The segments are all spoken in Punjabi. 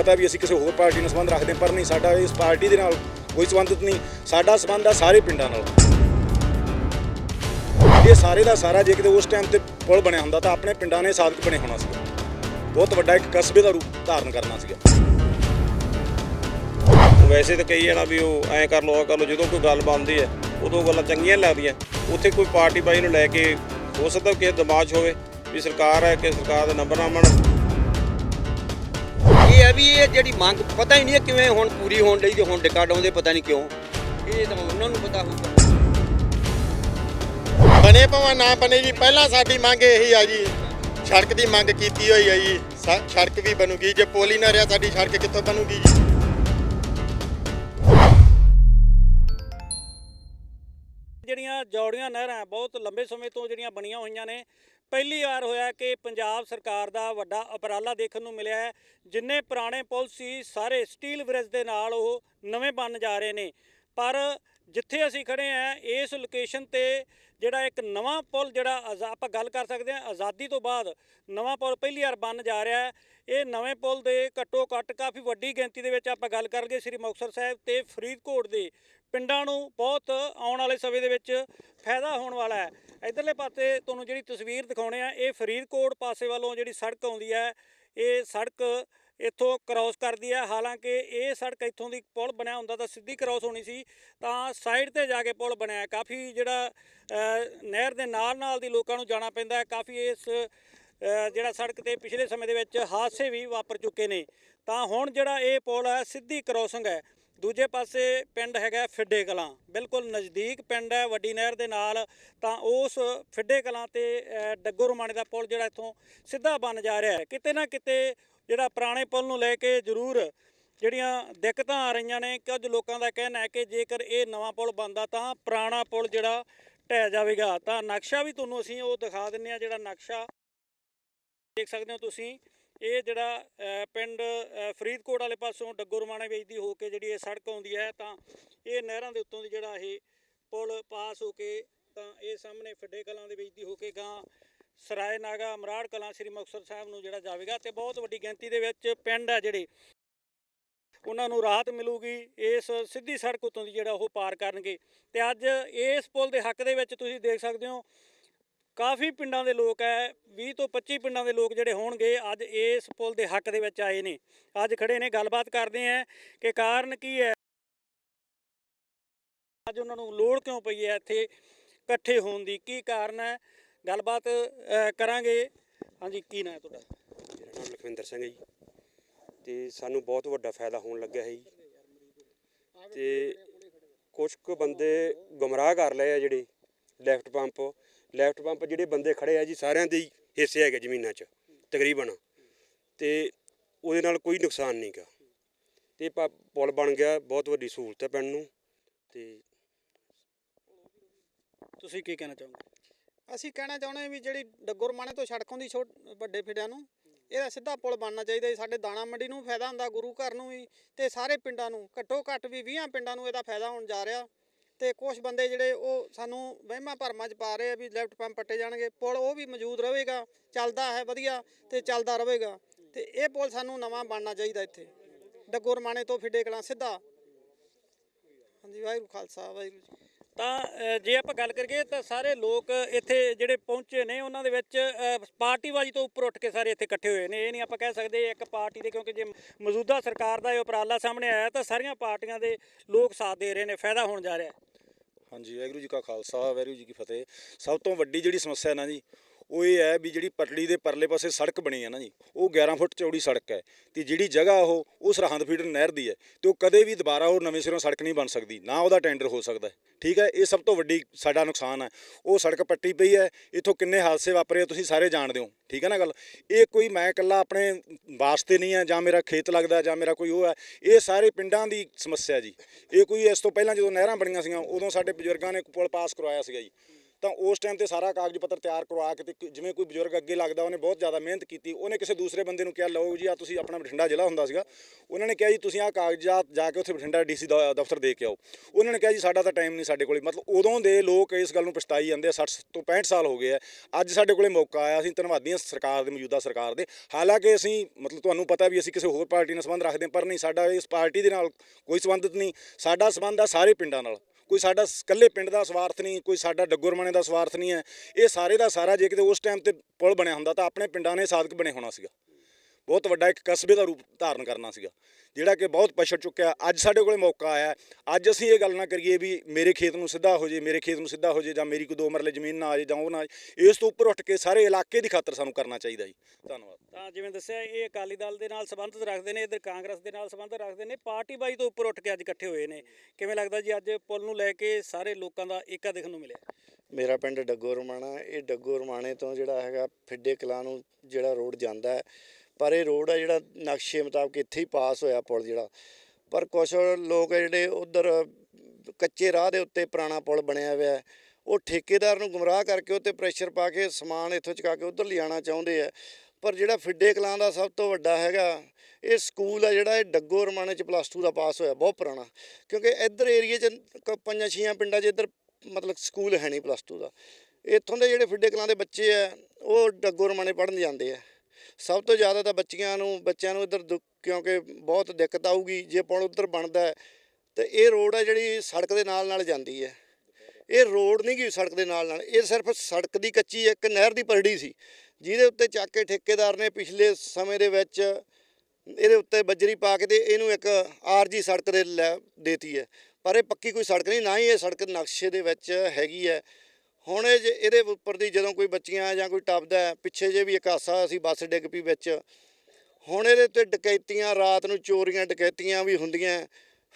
ਪਤਾ ਵੀ ਅਸੀਂ ਕਿਸੇ ਹੋਰ ਪਾਰਟੀ ਨਾਲ ਸੰਬੰਧ ਰੱਖਦੇ ਪਰ ਨਹੀਂ, ਸਾਡਾ ਇਸ ਪਾਰਟੀ ਦੇ ਨਾਲ ਕੋਈ ਸੰਬੰਧਿਤ ਨਹੀਂ। ਸਾਡਾ ਸੰਬੰਧ ਆ ਸਾਰੇ ਪਿੰਡਾਂ ਨਾਲ। ਇਹ ਸਾਰੇ ਦਾ ਸਾਰਾ, ਜੇ ਕਿਤੇ ਉਸ ਟਾਈਮ ਤੇ ਪੁਲ ਬਣਿਆ ਹੁੰਦਾ ਤਾਂ ਆਪਣੇ ਪਿੰਡਾਂ ਨੇ ਸਾਬਤ ਬਣੇ ਹੋਣਾ ਸੀਗਾ। ਬਹੁਤ ਵੱਡਾ ਇੱਕ ਕਸਬੇ ਦਾ ਰੂਪ ਧਾਰਨ ਕਰਨਾ ਸੀਗਾ। ਵੈਸੇ ਤਾਂ ਕਈ ਜਣਾ ਵੀ ਉਹ ਐਂ ਕਰ ਲੋ ਆ ਕਰ ਲੋ ਜਦੋਂ ਕੋਈ ਗੱਲ ਬਣਦੀ ਹੈ, ਉਦੋਂ ਗੱਲਾਂ ਚੰਗੀਆਂ ਨੀ ਲੱਗਦੀਆਂ। ਉੱਥੇ ਕੋਈ ਪਾਰਟੀ ਬਾਈ ਨੂੰ ਲੈ ਕੇ ਹੋ ਸਕਦਾ ਕਿ ਦਿਮਾਗ ਹੋਵੇ ਵੀ ਸਰਕਾਰ ਹੈ ਕਿ ਸਰਕਾਰ ਦਾ ਨੰਬਰ ਨਾ ਬਣ। ਇਹ ਹੈ ਵੀ ਇਹ ਜਿਹੜੀ ਮੰਗ ਪਤਾ ਹੀ ਨਹੀਂ ਹੈ ਕਿਵੇਂ ਹੁਣ ਪੂਰੀ ਹੋਣ ਲਈ ਤੇ ਹੁਣ ਡਿੱਕਾ ਡਾਉਂਦੇ ਪਤਾ ਨਹੀਂ ਕਿਉਂ। ਇਹ ਤਾਂ ਉਹਨਾਂ ਨੂੰ ਪਤਾ ਹੋਊਗਾ। ਬਣੇ ਭਾਵੇਂ ਨਾ ਬਣੇ ਜੀ ਪਹਿਲਾਂ ਸਾਡੀ ਮੰਗ ਇਹੀ ਆ ਜੀ। ਸੜਕ ਦੀ ਮੰਗ ਕੀਤੀ ਹੋਈ ਹੈ ਜੀ। ਸੜਕ ਵੀ ਬਣੂਗੀ। ਜੇ ਪੁਲ ਹੀ ਨਾ ਰਿਹਾ ਸਾਡੀ ਸੜਕ ਕਿੱਥੋਂ ਬਣੂਗੀ ਜੀ? ਜਿਹੜੀਆਂ ਜੌੜੀਆਂ ਨਹਿਰਾਂ ਬਹੁਤ ਲੰਬੇ ਸਮੇਂ ਤੋਂ ਜਿਹੜੀਆਂ ਬਣੀਆਂ ਹੋਈਆਂ ਨੇ ਪਹਿਲੀ ਵਾਰ ਹੋਇਆ ਕਿ ਪੰਜਾਬ ਸਰਕਾਰ ਦਾ ਵੱਡਾ ਉਪਰਾਲਾ ਦੇਖਣ ਨੂੰ ਮਿਲਿਆ ਹੈ, ਜਿੰਨੇ ਪੁਰਾਣੇ ਪੁਲ ਸੀ, ਸਾਰੇ ਸਟੀਲ ਬ੍ਰਿਜ ਦੇ ਨਾਲ ਉਹ ਨਵੇਂ ਬਣ ਜਾ ਰਹੇ ਨੇ। ਪਰ ਜਿੱਥੇ ਅਸੀਂ ਖੜੇ ਆ ਇਸ ਲੋਕੇਸ਼ਨ ਤੇ ਜਿਹੜਾ ਇੱਕ ਨਵਾਂ ਪੁਲ ਜਿਹੜਾ ਆਜ਼ਾ- ਆਪਾਂ ਗੱਲ ਕਰ ਸਕਦੇ ਹਾਂ, ਆਜ਼ਾਦੀ ਤੋਂ ਬਾਅਦ ਨਵਾਂ ਪੁਲ ਪਹਿਲੀ ਵਾਰ ਬਣ ਜਾ ਰਿਹਾ ਹੈ। ਇਹ ਨਵੇਂ ਪੁਲ ਦੇ ਘੱਟੋ ਘੱਟ ਕਾਫੀ ਵੱਡੀ ਗਿਣਤੀ ਦੇ ਵਿੱਚ ਆਪਾਂ ਗੱਲ ਕਰਗੇ ਸ੍ਰੀ ਮੁਕਤਸਰ ਸਾਹਿਬ ਤੇ ਫਰੀਦਕੋਟ ਦੇ ਪਿੰਡਾਂ ਨੂੰ ਬਹੁਤ ਆਉਣ ਵਾਲੇ ਸਮੇਂ ਦੇ ਵਿੱਚ ਫਾਇਦਾ ਹੋਣ ਵਾਲਾ ਹੈ। ਇਧਰਲੇ ਪਾਸੇ ਤੁਹਾਨੂੰ ਜਿਹੜੀ ਤਸਵੀਰ ਦਿਖਾਉਣੇ ਆ, ਇਹ ਫਰੀਦਕੋਟ ਪਾਸੇ ਵੱਲੋਂ ਜਿਹੜੀ ਸੜਕ ਆਉਂਦੀ ਹੈ, ਇਹ ਸੜਕ ਇੱਥੋਂ ਕ੍ਰਾਸ ਕਰਦੀ ਹੈ। ਹਾਲਾਂਕਿ ਇਹ ਸੜਕ ਇੱਥੋਂ ਦੀ ਪੁਲ ਬਣਿਆ ਹੁੰਦਾ ਤਾਂ ਸਿੱਧੀ ਕ੍ਰਾਸ ਹੋਣੀ ਸੀ, ਤਾਂ ਸਾਈਡ ਤੇ ਜਾ ਕੇ ਪੁਲ ਬਣਿਆ। ਕਾਫੀ ਜਿਹੜਾ ਨਹਿਰ ਦੇ ਨਾਲ ਨਾਲ ਦੀ ਲੋਕਾਂ ਨੂੰ ਜਾਣਾ ਪੈਂਦਾ ਹੈ। ਕਾਫੀ ਇਸ ਜਿਹੜਾ ਸੜਕ ਤੇ ਪਿਛਲੇ ਸਮੇਂ ਦੇ ਵਿੱਚ ਹਾਦਸੇ ਵੀ ਵਾਪਰ ਚੁੱਕੇ ਨੇ। ਤਾਂ ਹੁਣ ਜਿਹੜਾ ਇਹ ਪੁਲ ਹੈ, ਸਿੱਧੀ ਕ੍ਰਾਸਿੰਗ ਹੈ। ਦੂਜੇ ਪਾਸੇ ਪਿੰਡ ਹੈਗਾ ਫਿੱਡੇ ਕਲਾਂ। ਬਿਲਕੁਲ ਨਜ਼ਦੀਕ ਪਿੰਡ ਹੈ, ਵੱਡੀ ਨਹਿਰ ਦੇ ਨਾਲ। ਤਾਂ ਉਸ ਫਿੱਡੇ ਕਲਾਂ ਤੇ ਡੱਗੋ ਰਮਾਣੇ ਦਾ ਪੁਲ ਜਿਹੜਾ ਇੱਥੋਂ ਸਿੱਧਾ ਬਣ ਜਾ ਰਿਹਾ ਹੈ। ਕਿਤੇ ਨਾ ਕਿਤੇ ਜਿਹੜਾ ਪੁਰਾਣੇ ਪੁਲ ਨੂੰ ਲੈ ਕੇ ਜ਼ਰੂਰ ਜਿਹੜੀਆਂ ਦਿੱਕਤਾਂ ਆ ਰਹੀਆਂ ਨੇ, ਕੁਝ ਲੋਕਾਂ ਦਾ ਕਹਿਣਾ ਹੈ ਕਿ ਜੇਕਰ ਇਹ ਨਵਾਂ ਪੁਲ ਬਣਦਾ ਤਾਂ ਪੁਰਾਣਾ ਪੁਲ ਜਿਹੜਾ ਢਹਿ ਜਾਵੇਗਾ। ਤਾਂ ਨਕਸ਼ਾ ਵੀ ਤੁਹਾਨੂੰ ਅਸੀਂ ਉਹ ਦਿਖਾ ਦਿੰਨੇ ਆ ਜਿਹੜਾ ਨਕਸ਼ਾ ਦੇਖ ਸਕਦੇ ਹੋ ਤੁਸੀਂ। ਇਹ ਜਿਹੜਾ ਪਿੰਡ ਫਰੀਦਕੋਟ ਵਾਲੇ ਪਾਸੋਂ ਡੱਗੋ ਰਮਾਣਾ ਵੇਚਦੀ ਹੋ ਕੇ ਜਿਹੜੀ ਇਹ ਸੜਕ ਆਉਂਦੀ ਹੈ, ਤਾਂ ਇਹ ਨਹਿਰਾਂ ਦੇ ਉੱਤੋਂ ਦੀ ਜਿਹੜਾ ਇਹ ਪੁਲ ਪਾਸ ਹੋ ਕੇ, ਤਾਂ ਇਹ ਸਾਹਮਣੇ ਫੱਡੇ ਕਲਾਂ ਦੇ ਵਿੱਚ ਦੀ ਹੋ ਕੇ ਗਾਂ ਸਰਾਏ ਨਾਗਾ ਮਰਾੜ ਕਲਾਂ ਸ੍ਰੀ ਮੁਕਤਸਰ ਸਾਹਿਬ ਨੂੰ ਜਿਹੜਾ ਜਾਵੇਗਾ, ਤੇ ਬਹੁਤ ਵੱਡੀ ਗਿਣਤੀ ਦੇ ਵਿੱਚ ਪਿੰਡ ਆ ਜਿਹੜੇ, ਉਹਨਾਂ ਨੂੰ ਰਾਹਤ ਮਿਲੂਗੀ ਇਸ ਸਿੱਧੀ ਸੜਕ ਉੱਤੋਂ ਦੀ ਜਿਹੜਾ ਉਹ ਪਾਰ ਕਰਨਗੇ। ਤੇ ਅੱਜ ਇਸ ਪੁਲ ਦੇ ਹੱਕ ਦੇ ਵਿੱਚ ਤੁਸੀਂ ਦੇਖ ਸਕਦੇ ਹੋ ਕਾਫੀ ਪਿੰਡਾਂ ਦੇ ਲੋਕ ਹੈ 20 ਤੋਂ 25 ਪਿੰਡਾਂ ਦੇ ਲੋਕ ਜਿਹੜੇ ਹੋਣਗੇ, ਅੱਜ ਇਸ ਪੁਲ ਦੇ ਹੱਕ ਦੇ ਵਿੱਚ ਆਏ ਨੇ। ਅੱਜ ਖੜੇ ਨੇ, ਗੱਲਬਾਤ ਕਰਦੇ ਆ ਕਿ ਕਾਰਨ ਕੀ ਹੈ ਅੱਜ ਉਹਨਾਂ ਨੂੰ ਲੋੜ ਕਿਉਂ ਪਈ ਹੈ ਇੱਥੇ ਇਕੱਠੇ ਹੋਣ ਦੀ? ਕੀ ਕਾਰਨ ਹੈ ਗੱਲਬਾਤ ਕਰਾਂਗੇ। ਹਾਂਜੀ, ਕੀ ਨਾਂ ਹੈ ਤੁਹਾਡਾ? ਮੇਰਾ ਨਾਮ ਲਖਵਿੰਦਰ ਸਿੰਘ ਹੈ ਜੀ। ਤੇ ਸਾਨੂੰ ਬਹੁਤ ਵੱਡਾ ਫਾਇਦਾ ਹੋਣ ਲੱਗਿਆ ਹੈ ਜੀ। ਤੇ ਕੁਝ ਕੁ ਬੰਦੇ ਗੁੰਮਰਾਹ ਕਰ ਲਏ ਆ ਜਿਹੜੇ ਲੈਫਟ ਪੰਪ ਲੈਫਟ ਪੰਪ ਜਿਹੜੇ ਬੰਦੇ ਖੜੇ ਆ ਜੀ, ਸਾਰਿਆਂ ਦੇ ਹੀ ਹਿੱਸੇ ਹੈਗੇ ਜ਼ਮੀਨਾਂ 'ਚ, ਤਕਰੀਬਨ। ਤੇ ਉਹਦੇ ਨਾਲ ਕੋਈ ਨੁਕਸਾਨ ਨਹੀਂ ਗਾ। ਤੇ ਪ- ਪੁਲ ਬਣ ਗਿਆ, ਬਹੁਤ ਵੱਡੀ ਸਹੂਲਤ ਹੈ ਪਿੰਡ ਨੂੰ। ਤੇ ਤੁਸੀਂ ਕੀ ਕਹਿਣਾ ਚਾਹੋਗੇ? ਅਸੀਂ ਕਹਿਣਾ ਚਾਹੁੰਦੇ ਵੀ ਜਿਹੜੀ ਡੱਗੋਰਮਾਣੇ ਤੋਂ ਸੜਕ ਆਉਂਦੀ ਛੋਟ, ਵੱਡੇ ਫਿੜਿਆਂ ਨੂੰ, ਇਹਦਾ ਸਿੱਧਾ ਪੁਲ ਬਣਨਾ ਚਾਹੀਦਾ ਜੀ। ਸਾਡੇ ਦਾਣਾ ਮੰਡੀ ਨੂੰ ਫਾਇਦਾ ਹੁੰਦਾ, ਗੁਰੂ ਘਰ ਨੂੰ ਵੀ ਤੇ ਸਾਰੇ ਪਿੰਡਾਂ ਨੂੰ। ਘੱਟੋ ਘੱਟ ਵੀ 20 ਪਿੰਡਾਂ ਨੂੰ ਇਹਦਾ ਫਾਇਦਾ ਹੋਣ ਜਾ ਰਿਹਾ। ਤੇ ਕੁਝ ਬੰਦੇ ਜਿਹੜੇ ਉਹ ਸਾਨੂੰ ਵਹਿਮਾਂ ਭਰਮਾਂ 'ਚ ਪਾ ਰਹੇ ਆ ਵੀ ਲੈਫਟ ਪੰਪ ਪੱਟੇ ਜਾਣਗੇ। ਪੁਲ ਉਹ ਵੀ ਮੌਜੂਦ ਰਹੇਗਾ ਚੱਲਦਾ ਹੈ ਵਧੀਆ ਤੇ ਚੱਲਦਾ ਰਹੇਗਾ। ਤੇ ਇਹ ਪੁਲ ਸਾਨੂੰ ਨਵਾਂ ਬਣਨਾ ਚਾਹੀਦਾ ਇੱਥੇ। ਡੱਗੋ ਡੱਗੋਰਮਾਣੇ ਤੋਂ ਫਿੱਡੇ ਕਲਾਂ ਸਿੱਧਾ। ਹਾਂਜੀ ਵਾਹਿਗੁਰੂ ਖਾਲਸਾ ਵਾਹਿਗੁਰੂ ਜੀ ਤਾਂ ਜੇ ਆਪਾਂ ਗੱਲ ਕਰੀਏ ਤਾਂ ਸਾਰੇ ਲੋਕ ਇੱਥੇ ਜਿਹੜੇ ਪਹੁੰਚੇ ਨੇ ਉਹਨਾਂ ਦੇ ਵਿੱਚ ਅ, ਪਾਰਟੀਬਾਜ਼ੀ ਤੋਂ ਉੱਪਰ ਉੱਠ ਕੇ ਸਾਰੇ ਇੱਥੇ ਇਕੱਠੇ ਹੋਏ ਨੇ। ਇਹ ਨਹੀਂ ਆਪਾਂ ਕਹਿ ਸਕਦੇ ਇੱਕ ਪਾਰਟੀ ਦੇ ਕਿਉਂਕਿ ਜੇ ਮੌਜੂਦਾ ਸਰਕਾਰ ਦਾ ਇਹ ਉਪਰਾਲਾ ਸਾਹਮਣੇ ਆਇਆ ਤਾਂ ਸਾਰੀਆਂ ਪਾਰਟੀਆਂ ਦੇ ਲੋਕ ਸਾਥ ਦੇ ਰਹੇ ਨੇ ਫਾਇਦਾ ਹੋਣ ਜਾ ਰਿਹਾ। ਹਾਂਜੀ, ਵਾਹਿਗੁਰੂ ਜੀ ਕਾ ਖਾਲਸਾ, ਵਾਹਿਗੁਰੂ ਜੀ ਕੀ ਫਤਿਹ। ਸਭ ਤੋਂ ਵੱਡੀ ਜਿਹੜੀ ਸਮੱਸਿਆ ਨਾ ਜੀ ਉਹ ਇਹ ਹੈ ਵੀ ਜਿਹੜੀ ਪਟੜੀ ਦੇ ਪਰਲੇ ਪਾਸੇ ਸੜਕ ਬਣੀ ਹੈ ਨਾ ਜੀ, ਉਹ 11 ਫੁੱਟ ਚੌੜੀ ਸੜਕ ਹੈ ਤੇ ਜਿਹੜੀ ਜਗ੍ਹਾ ਉਹ ਉਹ ਸਰਹੰਦ ਫੀਡਰ ਨਹਿਰ ਦੀ ਹੈ ਤੇ ਉਹ ਕਦੇ ਵੀ ਦੁਬਾਰਾ ਉਹ ਨਵੇਂ ਸਿਰੋਂ ਸੜਕ ਨਹੀਂ ਬਣ ਸਕਦੀ, ਨਾ ਉਹਦਾ ਟੈਂਡਰ ਹੋ ਸਕਦਾ ਠੀਕ ਹੈ? ਇਹ ਸਭ ਤੋਂ ਵੱਡੀ ਸਾਡਾ ਨੁਕਸਾਨ ਹੈ, ਉਹ ਸੜਕ ਪੱਟੀ ਪਈ ਹੈ, ਇੱਥੋਂ ਕਿੰਨੇ ਹਾਦਸੇ ਵਾਪਰੇ ਆ ਤੁਸੀਂ ਸਾਰੇ ਜਾਣਦੇ ਹੋ, ਠੀਕ ਹੈ ਨਾ ਗੱਲ? ਇਹ ਕੋਈ ਮੈਂ ਇਕੱਲਾ ਆਪਣੇ ਵਾਸਤੇ ਨਹੀਂ ਹੈ, ਜਾਂ ਮੇਰਾ ਖੇਤ ਲੱਗਦਾ, ਜਾਂ ਮੇਰਾ ਕੋਈ ਉਹ ਹੈ, ਇਹ ਸਾਰੇ ਪਿੰਡਾਂ ਦੀ ਸਮੱਸਿਆ ਜੀ। ਇਹ ਕੋਈ ਇਸ ਤੋਂ ਪਹਿਲਾਂ ਜਦੋਂ ਨਹਿਰਾਂ ਬਣੀਆਂ ਸੀਗੀਆਂ, ਉਦੋਂ ਸਾਡੇ ਬਜ਼ੁਰਗਾਂ ਨੇ ਪੁਲ ਪਾਸ ਕਰਵਾਇਆ ਸੀਗਾ ਜੀ। ਤਾਂ ਉਸ ਟਾਈਮ ਤੇ ਸਾਰਾ ਕਾਗਜ਼ ਪੱਤਰ ਤਿਆਰ ਕਰਵਾ ਕੇ ਤੇ ਜਿਵੇਂ ਕੋਈ ਬਜ਼ੁਰਗ ਅੱਗੇ ਲੱਗਦਾ, ਉਹਨੇ ਬਹੁਤ ਜ਼ਿਆਦਾ ਮਿਹਨਤ ਕੀਤੀ। ਉਹਨੇ ਕਿਸੇ ਦੂਸਰੇ ਬੰਦੇ ਨੂੰ ਕਿਹਾ, ਲਓ ਜੀ ਆ ਤੁਸੀਂ ਆਪਣਾ ਬਠਿੰਡਾ ਜ਼ਿਲ੍ਹਾ ਹੁੰਦਾ ਸੀਗਾ। ਉਹਨਾਂ ਨੇ ਕਿਹਾ ਜੀ, ਤੁਸੀਂ ਆਹ ਕਾਗਜ਼ਾਤ ਜਾ ਕੇ ਉੱਥੇ ਬਠਿੰਡਾ ਡੀਸੀ ਦਫ਼ਤਰ ਦੇ ਕੇ ਆਓ। ਉਹਨਾਂ ਨੇ ਕਿਹਾ ਜੀ, ਸਾਡਾ ਤਾਂ ਟਾਈਮ ਨਹੀਂ ਸਾਡੇ ਕੋਲੇ। ਮਤਲਬ ਉਦੋਂ ਦੇ ਲੋਕ ਇਸ ਗੱਲ ਨੂੰ ਪਛਤਾਈ ਜਾਂਦੇ ਆ। 60 ਤੋਂ 65 ਸਾਲ ਹੋ ਗਏ ਆ। ਅੱਜ ਸਾਡੇ ਕੋਲੇ ਮੌਕਾ ਆਇਆ, ਅਸੀਂ ਧੰਨਵਾਦੀ ਹਾਂ ਸਰਕਾਰ ਦੇ, ਮੌਜੂਦਾ ਸਰਕਾਰ ਦੇ। ਹਾਲਾਂਕਿ ਅਸੀਂ, ਮਤਲਬ ਤੁਹਾਨੂੰ ਪਤਾ ਵੀ ਅਸੀਂ ਕਿਸੇ ਹੋਰ ਪਾਰਟੀ ਨਾਲ ਸੰਬੰਧ ਰੱਖਦੇ ਹਾਂ, ਪਰ ਨਹੀਂ, ਸਾਡਾ ਇਸ ਪਾਰਟੀ ਦੇ ਨਾਲ ਕੋਈ ਸੰਬੰਧਿਤ ਨਹੀਂ। ਸਾਡਾ ਸੰਬੰਧ ਆ ਸਾਰੇ ਪਿੰਡਾਂ ਨਾਲ। ਕੋਈ ਸਾਡਾ ਸ- ਇਕੱਲੇ ਪਿੰਡ ਦਾ ਸਵਾਰਥ ਨਹੀਂ, ਕੋਈ ਸਾਡਾ ਡੱਗੋਰਮਣੇ ਦਾ ਸਵਾਰਥ ਨਹੀਂ ਹੈ। ਇਹ ਸਾਰੇ ਦਾ ਸਾਰਾ ਜੇ ਕਿਤੇ ਉਸ ਟਾਈਮ ਤੇ ਪੁਲ ਬਣਿਆ ਹੁੰਦਾ ਤਾਂ ਆਪਣੇ ਪਿੰਡਾਂ ਨੇ ਸਾਧਕ ਬਣੇ ਹੋਣਾ ਸੀਗਾ। ਬਹੁਤ ਵੱਡਾ ਇੱਕ ਕਸਬੇ ਦਾ ਰੂਪ ਧਾਰਨ ਕਰਨਾ ਸੀਗਾ ਜਿਹੜਾ ਕਿ ਬਹੁਤ ਪਛੜ ਚੁੱਕਿਆ। ਅੱਜ ਸਾਡੇ ਕੋਲੇ ਮੌਕਾ ਆਇਆ ਅੱਜ ਅਸੀਂ ਇਹ ਗੱਲ ਨਾ ਕਰੀਏ ਵੀ ਮੇਰੇ ਖੇਤ ਨੂੰ ਸਿੱਧਾ ਹੋ ਜੇ ਮੇਰੇ ਖੇਤ ਨੂੰ ਸਿੱਧਾ ਹੋ ਜੇ ਜਾਂ ਮੇਰੀ ਕੋਈ ਦੋ ਮਰਲੇ ਜ਼ਮੀਨ ਨਾ ਆ ਜੇ ਜਾਂ ਉਹ ਨਾ ਇਸ ਤੋਂ ਉੱਪਰ ਉੱਠ ਕੇ ਸਾਰੇ ਇਲਾਕੇ ਦੀ ਖਾਤਰ ਸਾਨੂੰ ਕਰਨਾ ਚਾਹੀਦਾ ਜੀ। ਧੰਨਵਾਦ। ਤਾਂ ਜਿਵੇਂ ਦੱਸਿਆ ਇਹ ਅਕਾਲੀ ਦਲ ਦੇ ਨਾਲ ਸੰਬੰਧਿਤ ਰੱਖਦੇ ਨੇ ਇਧਰ ਕਾਂਗਰਸ ਦੇ ਨਾਲ ਸੰਬੰਧ ਰੱਖਦੇ ਨੇ ਪਾਰਟੀ ਬਾਈ ਤੋਂ ਉੱਪਰ ਉੱਠ ਕੇ ਅੱਜ ਇਕੱਠੇ ਹੋਏ ਨੇ। ਕਿਵੇਂ ਲੱਗਦਾ ਜੀ ਅੱਜ ਪੁਲ ਨੂੰ ਲੈ ਕੇ ਸਾਰੇ ਲੋਕਾਂ ਦਾ ਏਕਾ ਦੇਖਣ ਨੂੰ ਮਿਲਿਆ? ਮੇਰਾ ਪਿੰਡ ਡੱਗੋ ਰਮਾਣਾ ਇਹ ਡੱਗੋ ਰਮਾਣੇ ਤੋਂ ਜਿਹੜਾ ਹੈਗਾ ਫਿੱਡੇ ਕਲਾਂ ਨੂੰ ਜਿਹੜਾ ਰੋਡ ਜਾਂਦਾ ਹੈ ਪਰ ਇਹ ਰੋਡ ਹੈ ਜਿਹੜਾ ਨਕਸ਼ੇ ਮੁਤਾਬਕ ਇੱਥੇ ਹੀ ਪਾਸ ਹੋਇਆ ਪੁਲ ਜਿਹੜਾ। ਪਰ ਕੁਝ ਲੋਕ ਜਿਹੜੇ ਉਧਰ ਕੱਚੇ ਰਾਹ ਦੇ ਉੱਤੇ ਪੁਰਾਣਾ ਪੁਲ ਬਣਿਆ ਹੋਇਆ ਹੈ। ਉਹ ਠੇਕੇਦਾਰ ਨੂੰ ਗੁੰਮਰਾਹ ਕਰਕੇ ਉੱਤੇ ਪ੍ਰੈਸ਼ਰ ਪਾ ਕੇ ਸਮਾਨ ਇੱਥੋਂ ਚੁਕਾ ਕੇ ਉਧਰ ਲਿਜਾਣਾ ਚਾਹੁੰਦੇ ਆ। ਪਰ ਜਿਹੜਾ ਫਿੱਡੇ ਕਲਾਂ ਦਾ ਸਭ ਤੋਂ ਵੱਡਾ ਹੈਗਾ, ਇਹ ਸਕੂਲ ਆ ਜਿਹੜਾ ਇਹ ਡੱਗੋ ਰਮਾਣੇ ਚ ਪਲੱਸ 2 ਦਾ ਪਾਸ ਹੋਇਆ, ਬਹੁਤ ਪੁਰਾਣਾ। ਕਿਉਂਕਿ ਇੱਧਰ ਏਰੀਏ ਚ ਕ- ਪੰਜਾਂ ਛੀਆਂ ਪਿੰਡਾਂ 'ਚ ਇੱਧਰ ਮਤਲਬ ਸਕੂਲ ਹੈ ਨਹੀਂ ਪਲੱਸ 2 ਦਾ। ਇੱਥੋਂ ਦੇ ਜਿਹੜੇ ਫਿੱਡੇ ਕਲਾਂ ਦੇ ਬੱਚੇ ਆ, ਉਹ ਡੱਗੋ ਰਮਾਣੇ ਪੜ੍ਹਨ ਜਾਂਦੇ ਆ। ਸਭ ਤੋਂ ਜ਼ਿਆਦਾ ਤਾਂ ਬੱਚਿਆਂ ਨੂੰ ਬੱਚਿਆਂ ਨੂੰ ਇੱਧਰ ਦੁੱਖ, ਕਿਉਂਕਿ ਬਹੁਤ ਦਿੱਕਤ ਆਊਗੀ, ਜੇ ਪੁਲ ਉੱਧਰ ਬਣਦਾ ਹੈ, ਤੇ ਇਹ ਰੋਡ ਆ ਜਿਹੜੀ ਸੜਕ ਦੇ ਨਾਲ ਨਾਲ ਜਾਂਦੀ ਹੈ। ਇਹ ਰੋਡ ਨਹੀਂ ਗਈ ਸੜਕ ਦੇ ਨਾਲ ਨਾਲ, ਇਹ ਸਿਰਫ ਸੜਕ ਦੀ ਕੱਚੀ ਇੱਕ ਨਹਿਰ ਦੀ ਪਰੜੀ ਸੀ, ਜਿਹਦੇ ਉੱਤੇ ਚੱਕ ਕੇ ਠੇਕੇਦਾਰ ਨੇ ਪਿਛਲੇ ਸਮੇਂ ਦੇ ਵਿੱਚ ਇਹਦੇ ਉੱਤੇ ਬੱਜਰੀ ਪਾ ਕੇ ਤੇ ਇਹਨੂੰ ਇੱਕ ਆਰਜੀ ਸੜਕ ਦੇ ਲੈ, ਦੇਤੀ ਹੈ। ਪਰ ਇਹ ਪੱਕੀ ਕੋਈ ਸੜਕ ਨਹੀਂ, ਨਾ ਹੀ ਇਹ ਸੜਕ ਨਕਸ਼ੇ ਦੇ ਵਿੱਚ ਹੈਗੀ ਹੈ। ਹੁਣ ਇਹ ਜੇ ਇਹਦੇ ਉੱਪਰ ਦੀ ਜਦੋਂ ਕੋਈ ਬੱਚੀਆਂ ਜਾਂ ਕੋਈ ਟੱਪਦਾ ਪਿੱਛੇ ਜੇ ਵੀ ਇੱਕ ਹਾਸਾ ਅਸੀਂ ਬੱਸ ਡਿੱਗ ਪਈ ਵਿੱਚ, ਹੁਣ ਇਹਦੇ ਉੱਤੇ ਡਕੈਤੀਆਂ ਰਾਤ ਨੂੰ ਚੋਰੀਆਂ ਡਕੈਤੀਆਂ ਵੀ ਹੁੰਦੀਆਂ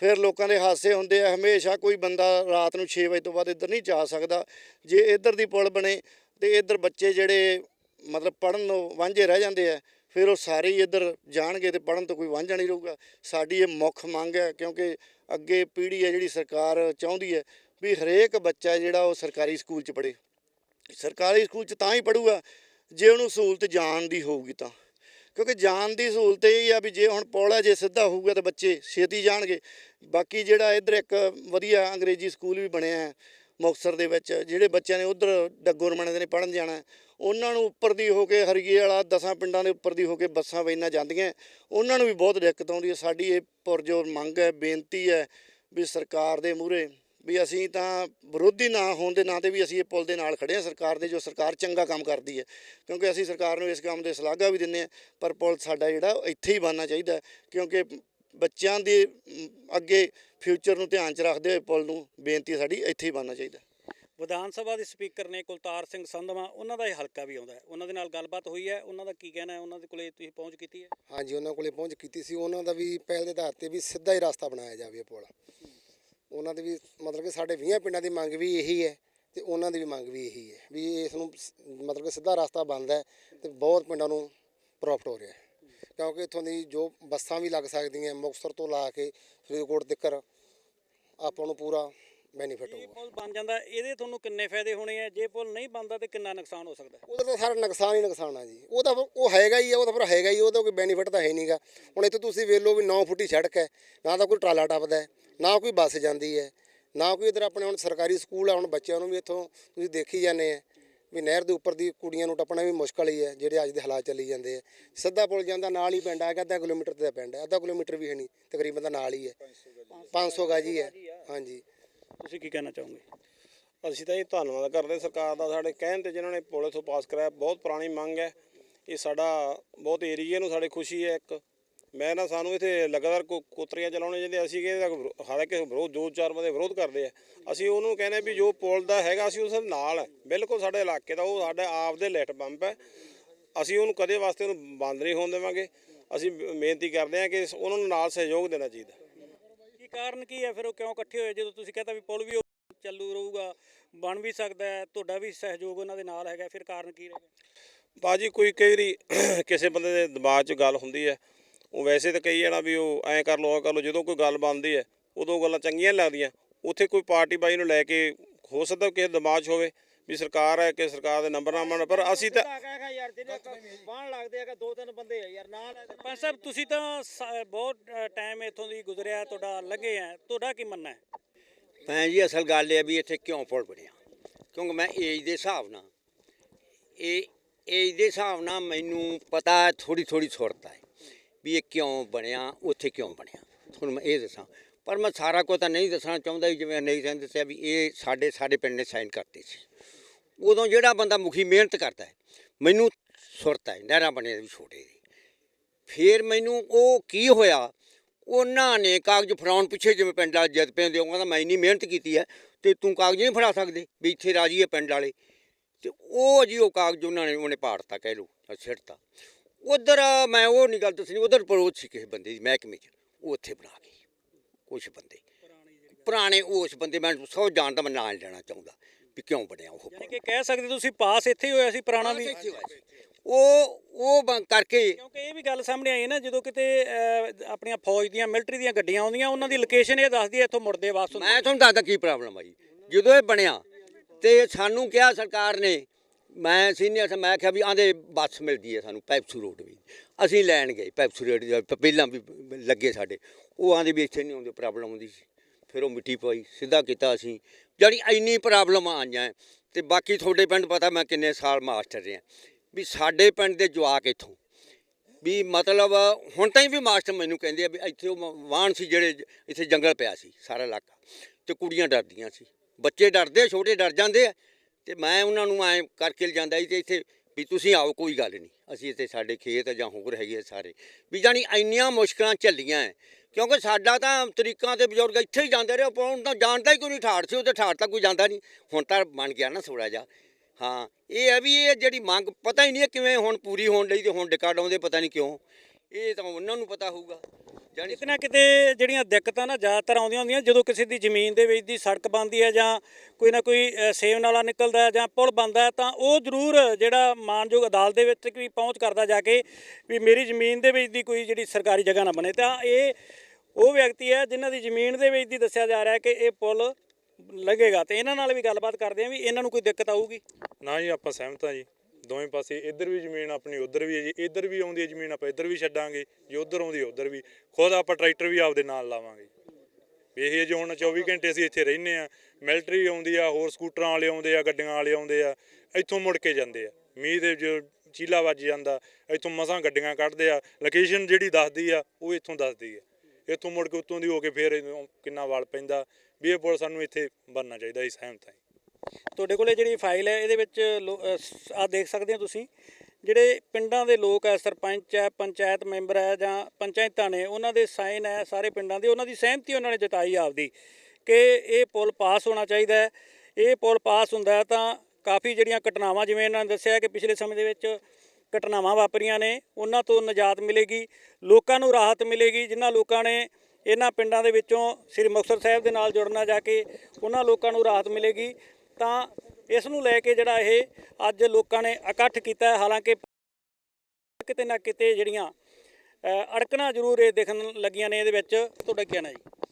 ਫਿਰ ਲੋਕਾਂ ਦੇ ਹਾਸੇ ਹੁੰਦੇ ਆ, ਹਮੇਸ਼ਾ ਕੋਈ ਬੰਦਾ ਰਾਤ ਨੂੰ 6 ਵਜੇ ਤੋਂ ਬਾਅਦ ਇੱਧਰ ਨਹੀਂ ਜਾ ਸਕਦਾ। ਜੇ ਇੱਧਰ ਦੀ ਪੁਲ ਬਣੇ ਤੇ ਇੱਧਰ ਬੱਚੇ ਜਿਹੜੇ ਮਤਲਬ ਪੜਨ ਨੂੰ ਵਾਂਝੇ ਰਹਿ ਜਾਂਦੇ ਆ, ਫਿਰ ਉਹ ਸਾਰੇ ਹੀ ਇੱਧਰ ਜਾਣਗੇ ਤੇ ਪੜਨ ਤੋਂ ਕੋਈ ਵਾਂਝਾ ਨਹੀਂ ਰਹੂਗਾ। ਸਾਡੀ ਇਹ ਮੁੱਖ ਮੰਗ ਹੈ ਕਿਉਂਕਿ ਅੱਗੇ ਪੀੜ੍ਹੀ ਹੈ ਜਿਹੜੀ ਸਰਕਾਰ ਚਾਹੁੰਦੀ ਹੈ ਵੀ ਹਰੇਕ ਬੱਚਾ ਜਿਹੜਾ ਉਹ ਸਰਕਾਰੀ ਸਕੂਲ 'ਚ ਪੜ੍ਹੇ। ਸਰਕਾਰੀ ਸਕੂਲ 'ਚ ਤਾਂ ਹੀ ਪੜੂਗਾ ਜੇ ਉਹਨੂੰ ਸਹੂਲਤ ਜਾਣ ਦੀ ਹੋਊਗੀ ਤਾਂ। ਕਿਉਂਕਿ ਜਾਣ ਦੀ ਸਹੂਲਤ ਇਹ ਹੀ ਆ ਵੀ ਜੇ ਹੁਣ ਪੁਲ ਜੇ ਸਿੱਧਾ ਹੋਊਗਾ ਤਾਂ ਬੱਚੇ ਛੇਤੀ ਜਾਣਗੇ। ਬਾਕੀ ਜਿਹੜਾ ਇੱਧਰ ਇੱਕ ਵਧੀਆ ਅੰਗਰੇਜ਼ੀ ਸਕੂਲ ਵੀ ਬਣਿਆ ਹੈ, ਮੁਕਤਸਰ ਦੇ ਵਿੱਚ, ਜਿਹੜੇ ਬੱਚਿਆਂ ਨੇ ਉਧਰ ਡੱਗੋਰਮਣੇ ਦੇ ਨੇ ਪੜਨ ਜਾਣਾ, ਉਹਨਾਂ ਨੂੰ ਉੱਪਰ ਦੀ ਹੋ ਕੇ ਹਰੀਏ ਵਾਲਾ, ਦਸਾਂ ਪਿੰਡਾਂ ਦੇ ਉੱਪਰ ਦੀ ਹੋ ਕੇ ਬੱਸਾਂ ਵੈਨਾਂ ਜਾਂਦੀਆਂ, ਉਹਨਾਂ ਨੂੰ ਵੀ ਬਹੁਤ ਦਿੱਕਤ ਆਉਂਦੀ ਹੈ। ਸਾਡੀ ਇਹ ਪੁਰਜੋਰ ਮੰਗ ਹੈ, ਬੇਨਤੀ ਹੈ ਵੀ ਸਰਕਾਰ ਦੇ ਮੂਹਰੇ ਵੀ ਅਸੀਂ ਤਾਂ ਵਿਰੋਧੀ ਨਾ ਹੋਣ ਦੇ ਨਾਂ ਤੇ ਵੀ ਅਸੀਂ ਇਹ ਪੁਲ ਦੇ ਨਾਲ ਖੜੇ ਹਾਂ ਸਰਕਾਰ ਦੇ ਜੋ ਸਰਕਾਰ ਚੰਗਾ ਕੰਮ ਕਰਦੀ ਹੈ। ਕਿਉਂਕਿ ਅਸੀਂ ਸਰਕਾਰ ਨੂੰ ਇਸ ਕੰਮ ਦੇ ਸ਼ਲਾਘਾ ਵੀ ਦਿੰਦੇ ਹਾਂ ਪਰ ਪੁਲ ਸਾਡਾ ਜਿਹੜਾ ਇੱਥੇ ਹੀ ਬਣਨਾ ਚਾਹੀਦਾ ਕਿਉਂਕਿ ਬੱਚਿਆਂ ਦੇ ਅੱਗੇ ਫਿਊਚਰ ਨੂੰ ਧਿਆਨ 'ਚ ਰੱਖਦੇ ਹੋਏ ਪੁਲ ਨੂੰ ਬੇਨਤੀ ਸਾਡੀ ਇੱਥੇ ਹੀ ਬਣਨਾ ਚਾਹੀਦਾ ਵਿਧਾਨ ਸਭਾ ਦੇ ਸਪੀਕਰ ਨੇ ਕੁਲਤਾਰ ਸਿੰਘ ਸੰਧਵਾ ਉਹਨਾਂ ਦਾ ਇਹ ਹਲਕਾ ਵੀ ਆਉਂਦਾ ਹੈ। ਉਹਨਾਂ ਦੇ ਨਾਲ ਗੱਲਬਾਤ ਹੋਈ ਹੈ। ਉਹਨਾਂ ਦਾ ਕੀ ਕਹਿਣਾ ਹੈ? ਉਹਨਾਂ ਦੇ ਕੋਲੇ ਤੁਸੀਂ ਪਹੁੰਚ ਕੀਤੀ ਹੈ? ਹਾਂਜੀ ਉਹਨਾਂ ਕੋਲੇ ਪਹੁੰਚ ਕੀਤੀ ਸੀ। ਉਹਨਾਂ ਦਾ ਵੀ ਪਹਿਲ ਦੇ ਆਧਾਰ ਤੇ ਵੀ ਸਿੱਧਾ ਹੀ ਰਸਤਾ ਬਣਾਇਆ ਜਾਵੇ ਇਹ ਪੁਲ। ਉਹਨਾਂ ਦੀ ਵੀ ਮਤਲਬ ਕਿ ਸਾਡੇ 20 ਪਿੰਡਾਂ ਦੀ ਮੰਗ ਵੀ ਇਹੀ ਹੈ ਤੇ ਉਹਨਾਂ ਦੀ ਵੀ ਮੰਗ ਵੀ ਇਹੀ ਹੈ ਵੀ ਇਸ ਨੂੰ ਸ- ਮਤਲਬ ਕਿ ਸਿੱਧਾ ਰਸਤਾ ਬਣਦਾ ਹੈ ਤੇ ਬਹੁਤ ਪਿੰਡਾਂ ਨੂੰ ਪ੍ਰੋਫਿਟ ਹੋ ਰਿਹਾ ਹੈ। ਕਿਉਂਕਿ ਇੱਥੋਂ ਦੀ ਜੋ ਬੱਸਾਂ ਵੀ ਲੱਗ ਸਕਦੀਆਂ ਮੁਕਤਸਰ ਤੋਂ ਲਾ ਕੇ ਫਰੀਦਕੋਟ ਤੱਕ ਆਪਾਂ ਨੂੰ ਪੂਰਾ ਬੈਨੀਫਿਟ ਇਹ ਹੋਊਗਾ। ਪੁਲ ਬਣ ਜਾਂਦਾ ਇਹਦੇ ਤੁਹਾਨੂੰ ਕਿੰਨੇ ਫਾਇਦੇ ਹੋਣੇ ਆ? ਜੇ ਪੁਲ ਨਹੀਂ ਬਣਦਾ ਤੇ ਕਿੰਨਾ ਨੁਕਸਾਨ ਹੋ ਸਕਦਾ? ਉਹਦਾ ਤਾਂ ਸਾਰਾ ਨੁਕਸਾਨ ਹੀ ਨੁਕਸਾਨ ਆ ਜੀ। ਉਹ ਤਾਂ ਫਿਰ- ਉਹ ਹੈਗਾ ਹੀ ਆ ਉਹ ਤਾਂ ਫਿਰ ਹੈਗਾ ਹੀ ਉਹਦਾ ਕੋਈ ਬੈਨੀਫਿਟ ਤਾਂ ਹੈ ਨਹੀਂਗਾ ਹੁਣ ਇੱਥੇ ਤੁਸੀਂ ਵੇਖ ਲਓ ਵੀ 9 ਫੁੱਟੀ ਸੜਕ ਹੈ ਨਾ ਤਾਂ ਕੋਈ ਟਰਾਲਾ ਟੱਪਦਾ ਹੈ ਨਾ ਕੋਈ ਬੱਸ ਜਾਂਦੀ ਹੈ ਨਾ ਕੋਈ ਇਧਰ ਆਪਣੇ ਹੁਣ ਸਰਕਾਰੀ ਸਕੂਲ ਆ ਹੁਣ ਬੱਚਿਆਂ ਨੂੰ ਵੀ ਇੱਥੋਂ ਤੁਸੀਂ ਦੇਖੀ ਜਾਂਦੇ ਆ ਵੀ ਨਹਿਰ ਦੇ ਉੱਪਰ ਦੀ ਕੁੜੀਆਂ ਨੂੰ ਟੱਪਣਾ ਵੀ ਮੁਸ਼ਕਲ ਹੀ ਹੈ ਜਿਹੜੇ ਅੱਜ ਦੇ ਹਾਲਾਤ ਚੱਲੀ ਜਾਂਦੇ ਆ। ਸਿੱਧਾ ਪੁਲ ਜਾਂਦਾ ਨਾਲ ਹੀ ਪਿੰਡ ਆ ਅੱਧਾ ਕਿਲੋਮੀਟਰ ਤੇ ਦਾ ਪਿੰਡ ਹੈ ਅੱਧਾ ਕਿਲੋਮੀਟਰ ਵੀ ਹੈ ਨਹੀਂ ਤਕਰੀਬਨ ਤਾਂ ਨਾਲ ਹੀ ਹੈ। 500 ਗਾਜੀ ਹੈ ਹਾਂਜੀ। ਤੁਸੀਂ ਕੀ ਕਹਿਣਾ ਚਾਹੋਗੇ? ਅਸੀਂ ਤਾਂ ਇਹ ਧੰਨਵਾਦ ਕਰਦੇ ਸਰਕਾਰ ਦਾ, ਸਾਡੇ ਕਹਿਣ ਤੇ ਜਿਨ੍ਹਾਂ ਨੇ ਪੁਲ ਇੱਥੋਂ ਪਾਸ ਕਰਾਇਆ, ਬਹੁਤ ਪੁਰਾਣੀ ਮੰਗ ਹੈ। ਇਹ ਸਾਡਾ ਬਹੁਤ ਏਰੀਏ ਨੂੰ ਸਾਡੇ ਖੁਸ਼ੀ ਹੈ ਇੱਕ। ਮੈਂ ਨਾ ਸਾਨੂੰ ਇੱਥੇ ਲਗਾਤਾਰ ਕੋ- ਕੋਤਰੀਆਂ ਚਲਾਉਣੇ ਜਾਂਦੇ ਅਸੀਂ ਕਿ ਹਾਲਾਂਕਿ ਵਿਰੋਧ ਦੋ ਚਾਰ ਬੰਦੇ ਵਿਰੋਧ ਕਰਦੇ ਆ। ਅਸੀਂ ਉਹਨੂੰ ਕਹਿੰਦੇ ਵੀ ਜੋ ਪੁਲ ਦਾ ਹੈਗਾ, ਅਸੀਂ ਉਸ ਦੇ ਨਾਲ ਹੈ ਬਿਲਕੁਲ ਸਾਡੇ ਇਲਾਕੇ ਦਾ, ਉਹ ਸਾਡਾ ਆਪ ਦੇ ਲੈਟ ਪੰਪ ਹੈ। ਅਸੀਂ ਉਹਨੂੰ ਕਦੇ ਵਾਸਤੇ ਉਹਨੂੰ ਬੰਦ ਨਹੀਂ ਹੋਣ ਦੇਵਾਂਗੇ। ਅਸੀਂ ਬੇਨਤੀ ਕਰਦੇ ਹਾਂ ਕਿ ਉਹਨਾਂ ਨੂੰ ਨਾਲ ਸਹਿਯੋਗ ਦੇਣਾ ਚਾਹੀਦਾ। ਕਾਰਨ ਕੀ ਹੈ? ਫਿਰ ਉਹ ਕਿਉਂ ਇਕੱਠੇ ਹੋਏ? ਜਦੋਂ ਤੁਸੀਂ ਕਹਤਾ ਵੀ ਪੁਲ ਵੀ ਚੱਲੂ ਰਹੂਗਾ, ਬਣ ਵੀ ਸਕਦਾ ਹੈ, ਤੁਹਾਡਾ ਵੀ ਸਹਿਯੋਗ ਉਹਨਾਂ ਦੇ ਨਾਲ ਹੈਗਾ, ਫਿਰ ਕਾਰਨ ਕੀ ਰਹੇਗਾ ਬਾਜੀ, ਕੋਈ ਕਈ ਵਾਰੀ ਕਿਸੇ ਬੰਦੇ ਦੇ ਦਿਮਾਗ 'ਚ ਗੱਲ ਹੁੰਦੀ ਹੈ, ਉਹ ਵੈਸੇ ਤਾਂ ਕਹੀ ਜਾਣਾ ਵੀ ਉਹ ਐਂ ਕਰ ਲਓ ਐਂ ਕਰ ਲਓ, ਜਦੋਂ ਕੋਈ ਗੱਲ ਬਣਦੀ ਹੈ, ਉਦੋਂ ਗੱਲਾਂ ਚੰਗੀਆਂ ਲੱਗਦੀਆਂ, ਉੱਥੇ ਕੋਈ ਪਾਰਟੀ ਬਾਈ ਨੂੰ ਲੈ ਕੇ ਹੋ ਸਕਦਾ ਕਿਸੇ ਦਿਮਾਗ 'ਚ ਹੋਵੇ ਵੀ ਸਰਕਾਰ ਹੈ ਕਿ ਸਰਕਾਰ ਦੇ ਨੰਬਰ ਨਾ ਮੰਨ ਪਰ ਅਸੀਂ ਤਾਂ ਯਾਰ ਜਿਹੜੇ ਬਾਣ ਲੱਗਦੇ ਆ ਦੋ ਤਿੰਨ ਬੰਦੇ ਆ ਯਾਰ ਨਾਲ ਪੰਜ ਸਾਹਿਬ ਤੁਸੀਂ ਤਾਂ ਸ- ਬਹੁਤ ਟਾਈਮ ਇੱਥੋਂ ਦੀ ਗੁਜ਼ਰਿਆ ਤੁਹਾਡਾ ਲੱਗੇ ਆ। ਤੁਹਾਡਾ ਕੀ ਮੰਨਣਾ ਹੈ? ਮੈਂ ਜੀ ਅਸਲ ਗੱਲ ਇਹ ਆ ਵੀ ਇੱਥੇ ਕਿਉਂ ਪੁਲ ਬਣਿਆ? ਕਿਉਂਕਿ ਮੈਂ ਏਜ ਦੇ ਹਿਸਾਬ ਨਾਲ ਇਹ ਏਜ ਦੇ ਹਿਸਾਬ ਨਾਲ ਮੈਨੂੰ ਪਤਾ ਥੋੜੀ ਥੋੜੀ ਸੁਰਤ ਹੈ ਵੀ ਇਹ ਕਿਉਂ ਬਣਿਆ ਉੱਥੇ ਕਿਉਂ ਬਣਿਆ। ਤੁਹਾਨੂੰ ਮੈਂ ਇਹ ਦੱਸਾਂ। ਪਰ ਮੈਂ ਸਾਰਾ ਕੁਝ ਤਾਂ ਨਹੀਂ ਦੱਸਣਾ ਚਾਹੁੰਦਾ ਜੀ, ਜਿਵੇਂ ਨਹੀਂ ਦੱਸਿਆ ਵੀ ਇਹ ਸਾਡੇ ਸਾਡੇ ਪਿੰਡ ਨੇ ਸਾਈਨ ਕਰਤੇ ਸੀ। ਉਦੋਂ ਜਿਹੜਾ ਬੰਦਾ ਮੁਖੀ ਮਿਹਨਤ ਕਰਦਾ ਹੈ, ਮੈਨੂੰ ਸੁਰਤ ਹੈ, ਨਹਿਰਾਂ ਬਣੇ ਵੀ ਛੋਟੇ ਦੀ। ਫਿਰ ਮੈਨੂੰ ਉਹ ਕੀ ਹੋਇਆ? ਉਹਨਾਂ ਨੇ ਕਾਗਜ਼ ਫੜਾਉਣ ਪਿੱਛੇ ਜਿਵੇਂ ਪਿੰਡ ਵਾਲੇ ਜਿੱਦ ਪੈਂਦੇ ਉਹ ਕਹਿੰਦਾ, ਮੈਂ ਇੰਨੀ ਮਿਹਨਤ ਕੀਤੀ ਹੈ ਤੇ ਤੂੰ ਕਾਗਜ਼ ਨਹੀਂ ਫੜਾ ਸਕਦੇ ਵੀ ਇੱਥੇ ਰਾਜੀ ਹੈ ਪਿੰਡ ਵਾਲੇ? ਤੇ ਉਹ ਜੀ ਉਹ ਕਾਗਜ਼ ਉਹਨਾਂ ਨੇ, ਉਹਨੇ ਪਾੜਤਾ ਕਹਿ ਲਓ ਛਿੜਤਾ ਉਧਰ ਮੈਂ ਉਹ ਨਹੀਂ ਗੱਲ ਦੱਸਣੀ, ਉਧਰ ਪਰੋਚ ਸੀ ਕਿਸੇ ਬੰਦੇ ਦੀ ਮਹਿਕਮੇ 'ਚ, ਉਹ ਉੱਥੇ ਬਣਾ ਗਈ ਕੁਛ ਬੰਦੇ। ਪੁਰਾਣੇ ਉਸ ਬੰਦੇ, ਮੈਂ ਸੌ ਜਾਣਦਾ, ਮੈਂ ਨਾਂ ਲੈਣਾ ਚਾਹੁੰਦਾ। ਵੀ ਕਿਉਂ ਬਣਿਆ ਉਹ ਯਾਨੀ ਕਿ ਕਹਿ ਸਕਦੇ ਤੁਸੀਂ ਪਾਸ ਇੱਥੇ ਹੀ ਹੋਇਆ ਸੀ ਪੁਰਾਣਾ ਵੀ ਉਹ ਉਹ ਬ- ਕਰਕੇ ਕਿਉਂਕਿ ਇਹ ਵੀ ਗੱਲ ਸਾਹਮਣੇ ਆਈ ਹੈ ਨਾ ਜਦੋਂ ਕਿਤੇ ਅਹ, ਆਪਣੀਆਂ ਫੌਜ ਦੀਆਂ ਮਿਲਟਰੀ ਦੀਆਂ ਗੱਡੀਆਂ ਆਉਂਦੀਆਂ ਉਹਨਾਂ ਦੀ ਲੋਕੇਸ਼ਨ ਇਹ ਦੱਸਦੀ ਹੈ ਇੱਥੋਂ ਮੁੜਦੇ ਵਾਪਸ ਹੁੰਦੇ। ਮੈਂ ਤੁਹਾਨੂੰ ਦੱਸਦਾ ਕੀ ਪ੍ਰੋਬਲਮ ਆਈ ਜਦੋਂ ਇਹ ਬਣਿਆ ਤੇ ਸਾਨੂੰ ਕਿਹਾ ਸਰਕਾਰ ਨੇ ਮੈਂ ਸੀਨੀਅਰ ਮੈਂ ਕਿਹਾ ਵੀ ਆਂਦੇ ਬੱਸ ਮਿਲਦੀ ਹੈ ਸਾਨੂੰ ਪੈਪਸੂ ਰੋਡ ਵੀ। ਅਸੀਂ ਲੈਣ ਗਏ ਪੈਪਸੂ ਰੋਡ ਦੇ ਪ- ਪਹਿਲਾਂ ਵੀ ਲੱਗੇ ਸਾਡੇ। ਉਹ ਆਂਦੇ ਵੀ ਇੱਥੇ ਨਹੀਂ ਆਉਂਦੇ ਪ੍ਰੋਬਲਮ ਆਉਂਦੀ ਸੀ। ਫਿਰ ਉਹ ਮਿੱਟੀ ਪਈ ਸਿੱਧਾ ਕੀਤਾ ਅਸੀਂ। ਜਿਹੜੀ ਇੰਨੀ ਪ੍ਰੋਬਲਮ ਆਈਆਂ ਤੇ ਬਾਕੀ ਤੁਹਾਡੇ ਪਿੰਡ ਪਤਾ ਮੈਂ ਕਿੰਨੇ ਸਾਲ ਮਾਸਟਰ ਰਿਹਾ। ਵੀ ਸਾਡੇ ਪਿੰਡ ਦੇ ਜਵਾਕ ਇੱਥੋਂ ਵੀ ਮਤਲਬ ਹੁਣ ਤਾਈਂ ਵੀ ਮਾਸਟਰ ਮੈਨੂੰ ਕਹਿੰਦੇ ਆ ਵੀ ਇੱਥੇ ਉਹ ਮ- ਵਾਹਣ ਸੀ ਜਿਹੜੇ ਇੱਥੇ ਜੰਗਲ ਪਿਆ ਸੀ ਸਾਰਾ ਇਲਾਕਾ। ਤੇ ਕੁੜੀਆਂ ਡਰਦੀਆਂ ਸੀ। ਬੱਚੇ ਡਰਦੇ ਆ, ਛੋਟੇ ਡਰ ਜਾਂਦੇ ਆ। ਤੇ ਮੈਂ ਉਹਨਾਂ ਨੂੰ ਐ ਕਰਕੇ ਲਿਜਾਂਦਾ ਸੀ ਤੇ ਇੱਥੇ ਵੀ ਤੁਸੀਂ ਆਓ ਕੋਈ ਗੱਲ ਨਹੀਂ। ਅਸੀਂ ਇੱਥੇ ਸਾਡੇ ਖੇਤ ਜਾਂ ਹੋਰ ਹੈਗੇ ਆ ਸਾਰੇ। ਵੀ ਜਾਣੀ ਇੰਨੀਆਂ ਮੁਸ਼ਕਲਾਂ ਝੱਲੀਆਂ ਹੈ ਕਿਉਂਕਿ ਸਾਡਾ ਤਾਂ ਤਰੀਕਾਂ ਤੇ ਬਜ਼ੁਰਗ ਇੱਥੇ ਹੀ ਜਾਂਦੇ ਰਹੇ ਆਪਾਂ ਹੁਣ ਤਾਂ ਜਾਣਦਾ ਹੀ ਕੋਈ ਨਹੀਂ ਠਾੜ ਸੀ ਉਹਦੇ ਠਾੜ ਤਾਂ ਕੋਈ ਜਾਂਦਾ ਨਹੀਂ। ਹੁਣ ਤਾਂ ਬਣ ਗਿਆ ਨਾ ਥੋੜਾ ਜਿਹਾ। ਹਾਂ ਇਹ ਹੈ ਵੀ ਇਹ ਜਿਹੜੀ ਮੰਗ ਪਤਾ ਹੀ ਨਹੀਂ ਹੈ ਕਿਵੇਂ ਹੁਣ ਪੂਰੀ ਹੋਣ ਲਈ ਤੇ ਹੁਣ ਡਿਕਾਡ ਆਉਂਦੇ ਪਤਾ ਨਹੀਂ ਕਿਉਂ। ਇਹ ਤਾਂ ਉਹਨਾਂ ਨੂੰ ਪਤਾ ਹੋਊਗਾ। ਜਾਣੀ ਕਿਤੇ ਨਾ ਕਿਤੇ ਜਿਹੜੀਆਂ ਦਿੱਕਤਾਂ ਨਾ ਜ਼ਿਆਦਾਤਰ ਆਉਂਦੀਆਂ ਹੁੰਦੀਆਂ ਜਦੋਂ ਕਿਸੇ ਦੀ ਜ਼ਮੀਨ ਦੇ ਵਿੱਚ ਦੀ ਸੜਕ ਬਣਦੀ ਹੈ ਜਾਂ ਕੋਈ ਨਾ ਕੋਈ ਅ, ਸੇਵ ਨਾਲਾ ਨਿਕਲਦਾ ਜਾਂ ਪੁਲ ਬਣਦਾ ਤਾਂ ਉਹ ਜ਼ਰੂਰ ਜਿਹੜਾ ਮਾਨਯੋਗ ਅਦਾਲਤ ਦੇ ਵਿੱਚ ਵੀ ਪਹੁੰਚ ਕਰਦਾ ਜਾ ਕੇ ਵੀ ਮੇਰੀ ਜ਼ਮੀਨ ਦੇ ਵਿੱਚ ਦੀ ਕੋਈ ਜਿਹੜੀ ਸਰਕਾਰੀ ਜਗ੍ਹਾ ਨਾ ਬਣੇ। ਤਾਂ ਇਹ ਉਹ ਵਿਅਕਤੀ ਹੈ ਜਿਨ੍ਹਾਂ ਦੀ ਜ਼ਮੀਨ ਦੇ ਵਿੱਚ ਦੀ ਦੱਸਿਆ ਜਾ ਰਿਹਾ ਕਿ ਇਹ ਪੁਲ ਲੱਗੇਗਾ ਤੇ ਇਹਨਾਂ ਨਾਲ ਵੀ ਗੱਲਬਾਤ ਕਰਦੇ ਆ ਵੀ ਇਹਨਾਂ ਨੂੰ ਕੋਈ ਦਿੱਕਤ ਆਊਗੀ। ਨਾ ਜੀ, ਆਪਾਂ ਸਹਿਮਤ ਹਾਂ ਜੀ। ਦੋਵੇਂ ਪਾਸੇ ਇੱਧਰ ਵੀ ਜ਼ਮੀਨ ਆਪਣੀ ਉੱਧਰ ਵੀ ਹੈ ਜੀ। ਇੱਧਰ ਵੀ ਆਉਂਦੀ ਹੈ ਜ਼ਮੀਨ, ਆਪਾਂ ਇੱਧਰ ਵੀ ਛੱਡਾਂਗੇ। ਜੇ ਉੱਧਰ ਆਉਂਦੀ ਹੈ, ਉੱਧਰ ਵੀ। ਖੁਦ ਆਪਾਂ ਟਰੈਕਟਰ ਵੀ ਆਪਦੇ ਨਾਲ ਲਾਵਾਂਗੇ। ਵੀ ਇਹ ਜੇ ਹੁਣ 24 ਘੰਟੇ ਅਸੀਂ ਇੱਥੇ ਰਹਿੰਦੇ ਆ ਮਿਲਟਰੀ ਆਉਂਦੀ ਆ, ਹੋਰ ਸਕੂਟਰਾਂ ਵਾਲੇ ਆਉਂਦੇ ਆ, ਗੱਡੀਆਂ ਵਾਲੇ ਆਉਂਦੇ ਆ, ਇੱਥੋਂ ਮੁੜ ਕੇ ਜਾਂਦੇ ਆ। ਮੀਂਹ ਦੇ ਜੋ ਚੀਲਾ ਵੱਜ ਜਾਂਦਾ, ਇੱਥੋਂ ਮਸਾਂ ਗੱਡੀਆਂ ਕੱਢਦੇ ਆ। ਲੋਕੇਸ਼ਨ ਜਿਹੜੀ ਦੱਸਦੀ ਆ, ਉਹ ਇੱਥੋਂ ਦੱਸਦੀ ਆ। ਇੱਥੋਂ ਮੁੜ ਕੇ ਉੱਤੋਂ ਦੀ ਹੋ ਕੇ ਫੇਰ ਕਿੰਨਾ ਵਾਲ ਪੈਂਦਾ ਵੀ ਇਹ ਪੁਲ ਸਾਨੂੰ ਇੱਥੇ ਬਣਨਾ ਚਾਹੀਦਾ ਸੀ ਸਹਿਮਤ ਹਾਂ ਤੁਹਾਡੇ ਕੋਲੇ ਜਿਹੜੀ ਫਾਈਲ ਹੈ, ਇਹਦੇ ਵਿੱਚ ਆ ਦੇਖ ਸਕਦੇ ਹੋ ਤੁਸੀਂ। ਜਿਹੜੇ ਪਿੰਡਾਂ ਦੇ ਲੋਕ ਹੈ ਸਰਪੰਚ ਹੈ ਪੰਚਾਇਤ ਮੈਂਬਰ ਹੈ ਜਾਂ ਪੰਚਾਇਤਾਂ ਨੇ, ਉਹਨਾਂ ਦੇ ਸਾਈਨ ਹੈ ਸਾਰੇ ਪਿੰਡਾਂ ਦੇ, ਉਹਨਾਂ ਦੀ ਸਹਿਮਤੀ ਉਹਨਾਂ ਨੇ ਜਤਾਈ ਆਪਦੀ ਕਿ ਇਹ ਪੁਲ ਪਾਸ ਹੋਣਾ ਚਾਹੀਦਾ ਹੈ। ਇਹ ਪੁਲ ਪਾਸ ਹੁੰਦਾ ਤਾਂ ਕਾਫੀ ਜਿਹੜੀਆਂ ਘਟਨਾਵਾਂ, ਜਿਵੇਂ ਇਹਨਾਂ ਨੇ ਦੱਸਿਆ ਕਿ ਪਿਛਲੇ ਸਮੇਂ ਦੇ ਵਿੱਚ ਘਟਨਾਵਾਂ ਵਾਪਰੀਆਂ ਨੇ, ਉਹਨਾਂ ਤੋਂ ਨਿਜਾਤ ਮਿਲੇਗੀ, ਲੋਕਾਂ ਨੂੰ ਰਾਹਤ ਮਿਲੇਗੀ, ਜਿਨ੍ਹਾਂ ਲੋਕਾਂ ਨੇ ਇਹਨਾਂ ਪਿੰਡਾਂ ਦੇ ਵਿੱਚੋਂ ਸ੍ਰੀ ਮੁਕਤਸਰ ਸਾਹਿਬ ਦੇ ਨਾਲ ਜੁੜਨਾ ਜਾ ਕੇ ਉਹਨਾਂ ਲੋਕਾਂ ਨੂੰ ਰਾਹਤ ਮਿਲੇਗੀ। ਤਾਂ ਇਸ ਨੂੰ ਲੈ ਕੇ ਜਿਹੜਾ ਇਹ ਅੱਜ ਲੋਕਾਂ ਨੇ ਇਕੱਠ ਕੀਤਾ ਹੈ, ਹਾਲਾਂਕਿ ਕਿਤੇ ਨਾ ਕਿਤੇ ਜਿਹੜੀਆਂ ਅੜਕਣਾ ਜ਼ਰੂਰ ਇਹ ਦੇਖਣ ਲੱਗੀਆਂ ਨੇ ਇਹਦੇ ਵਿੱਚ। ਤੁਹਾਡਾ ਕੀ ਕਹਿਣਾ ਜੀ?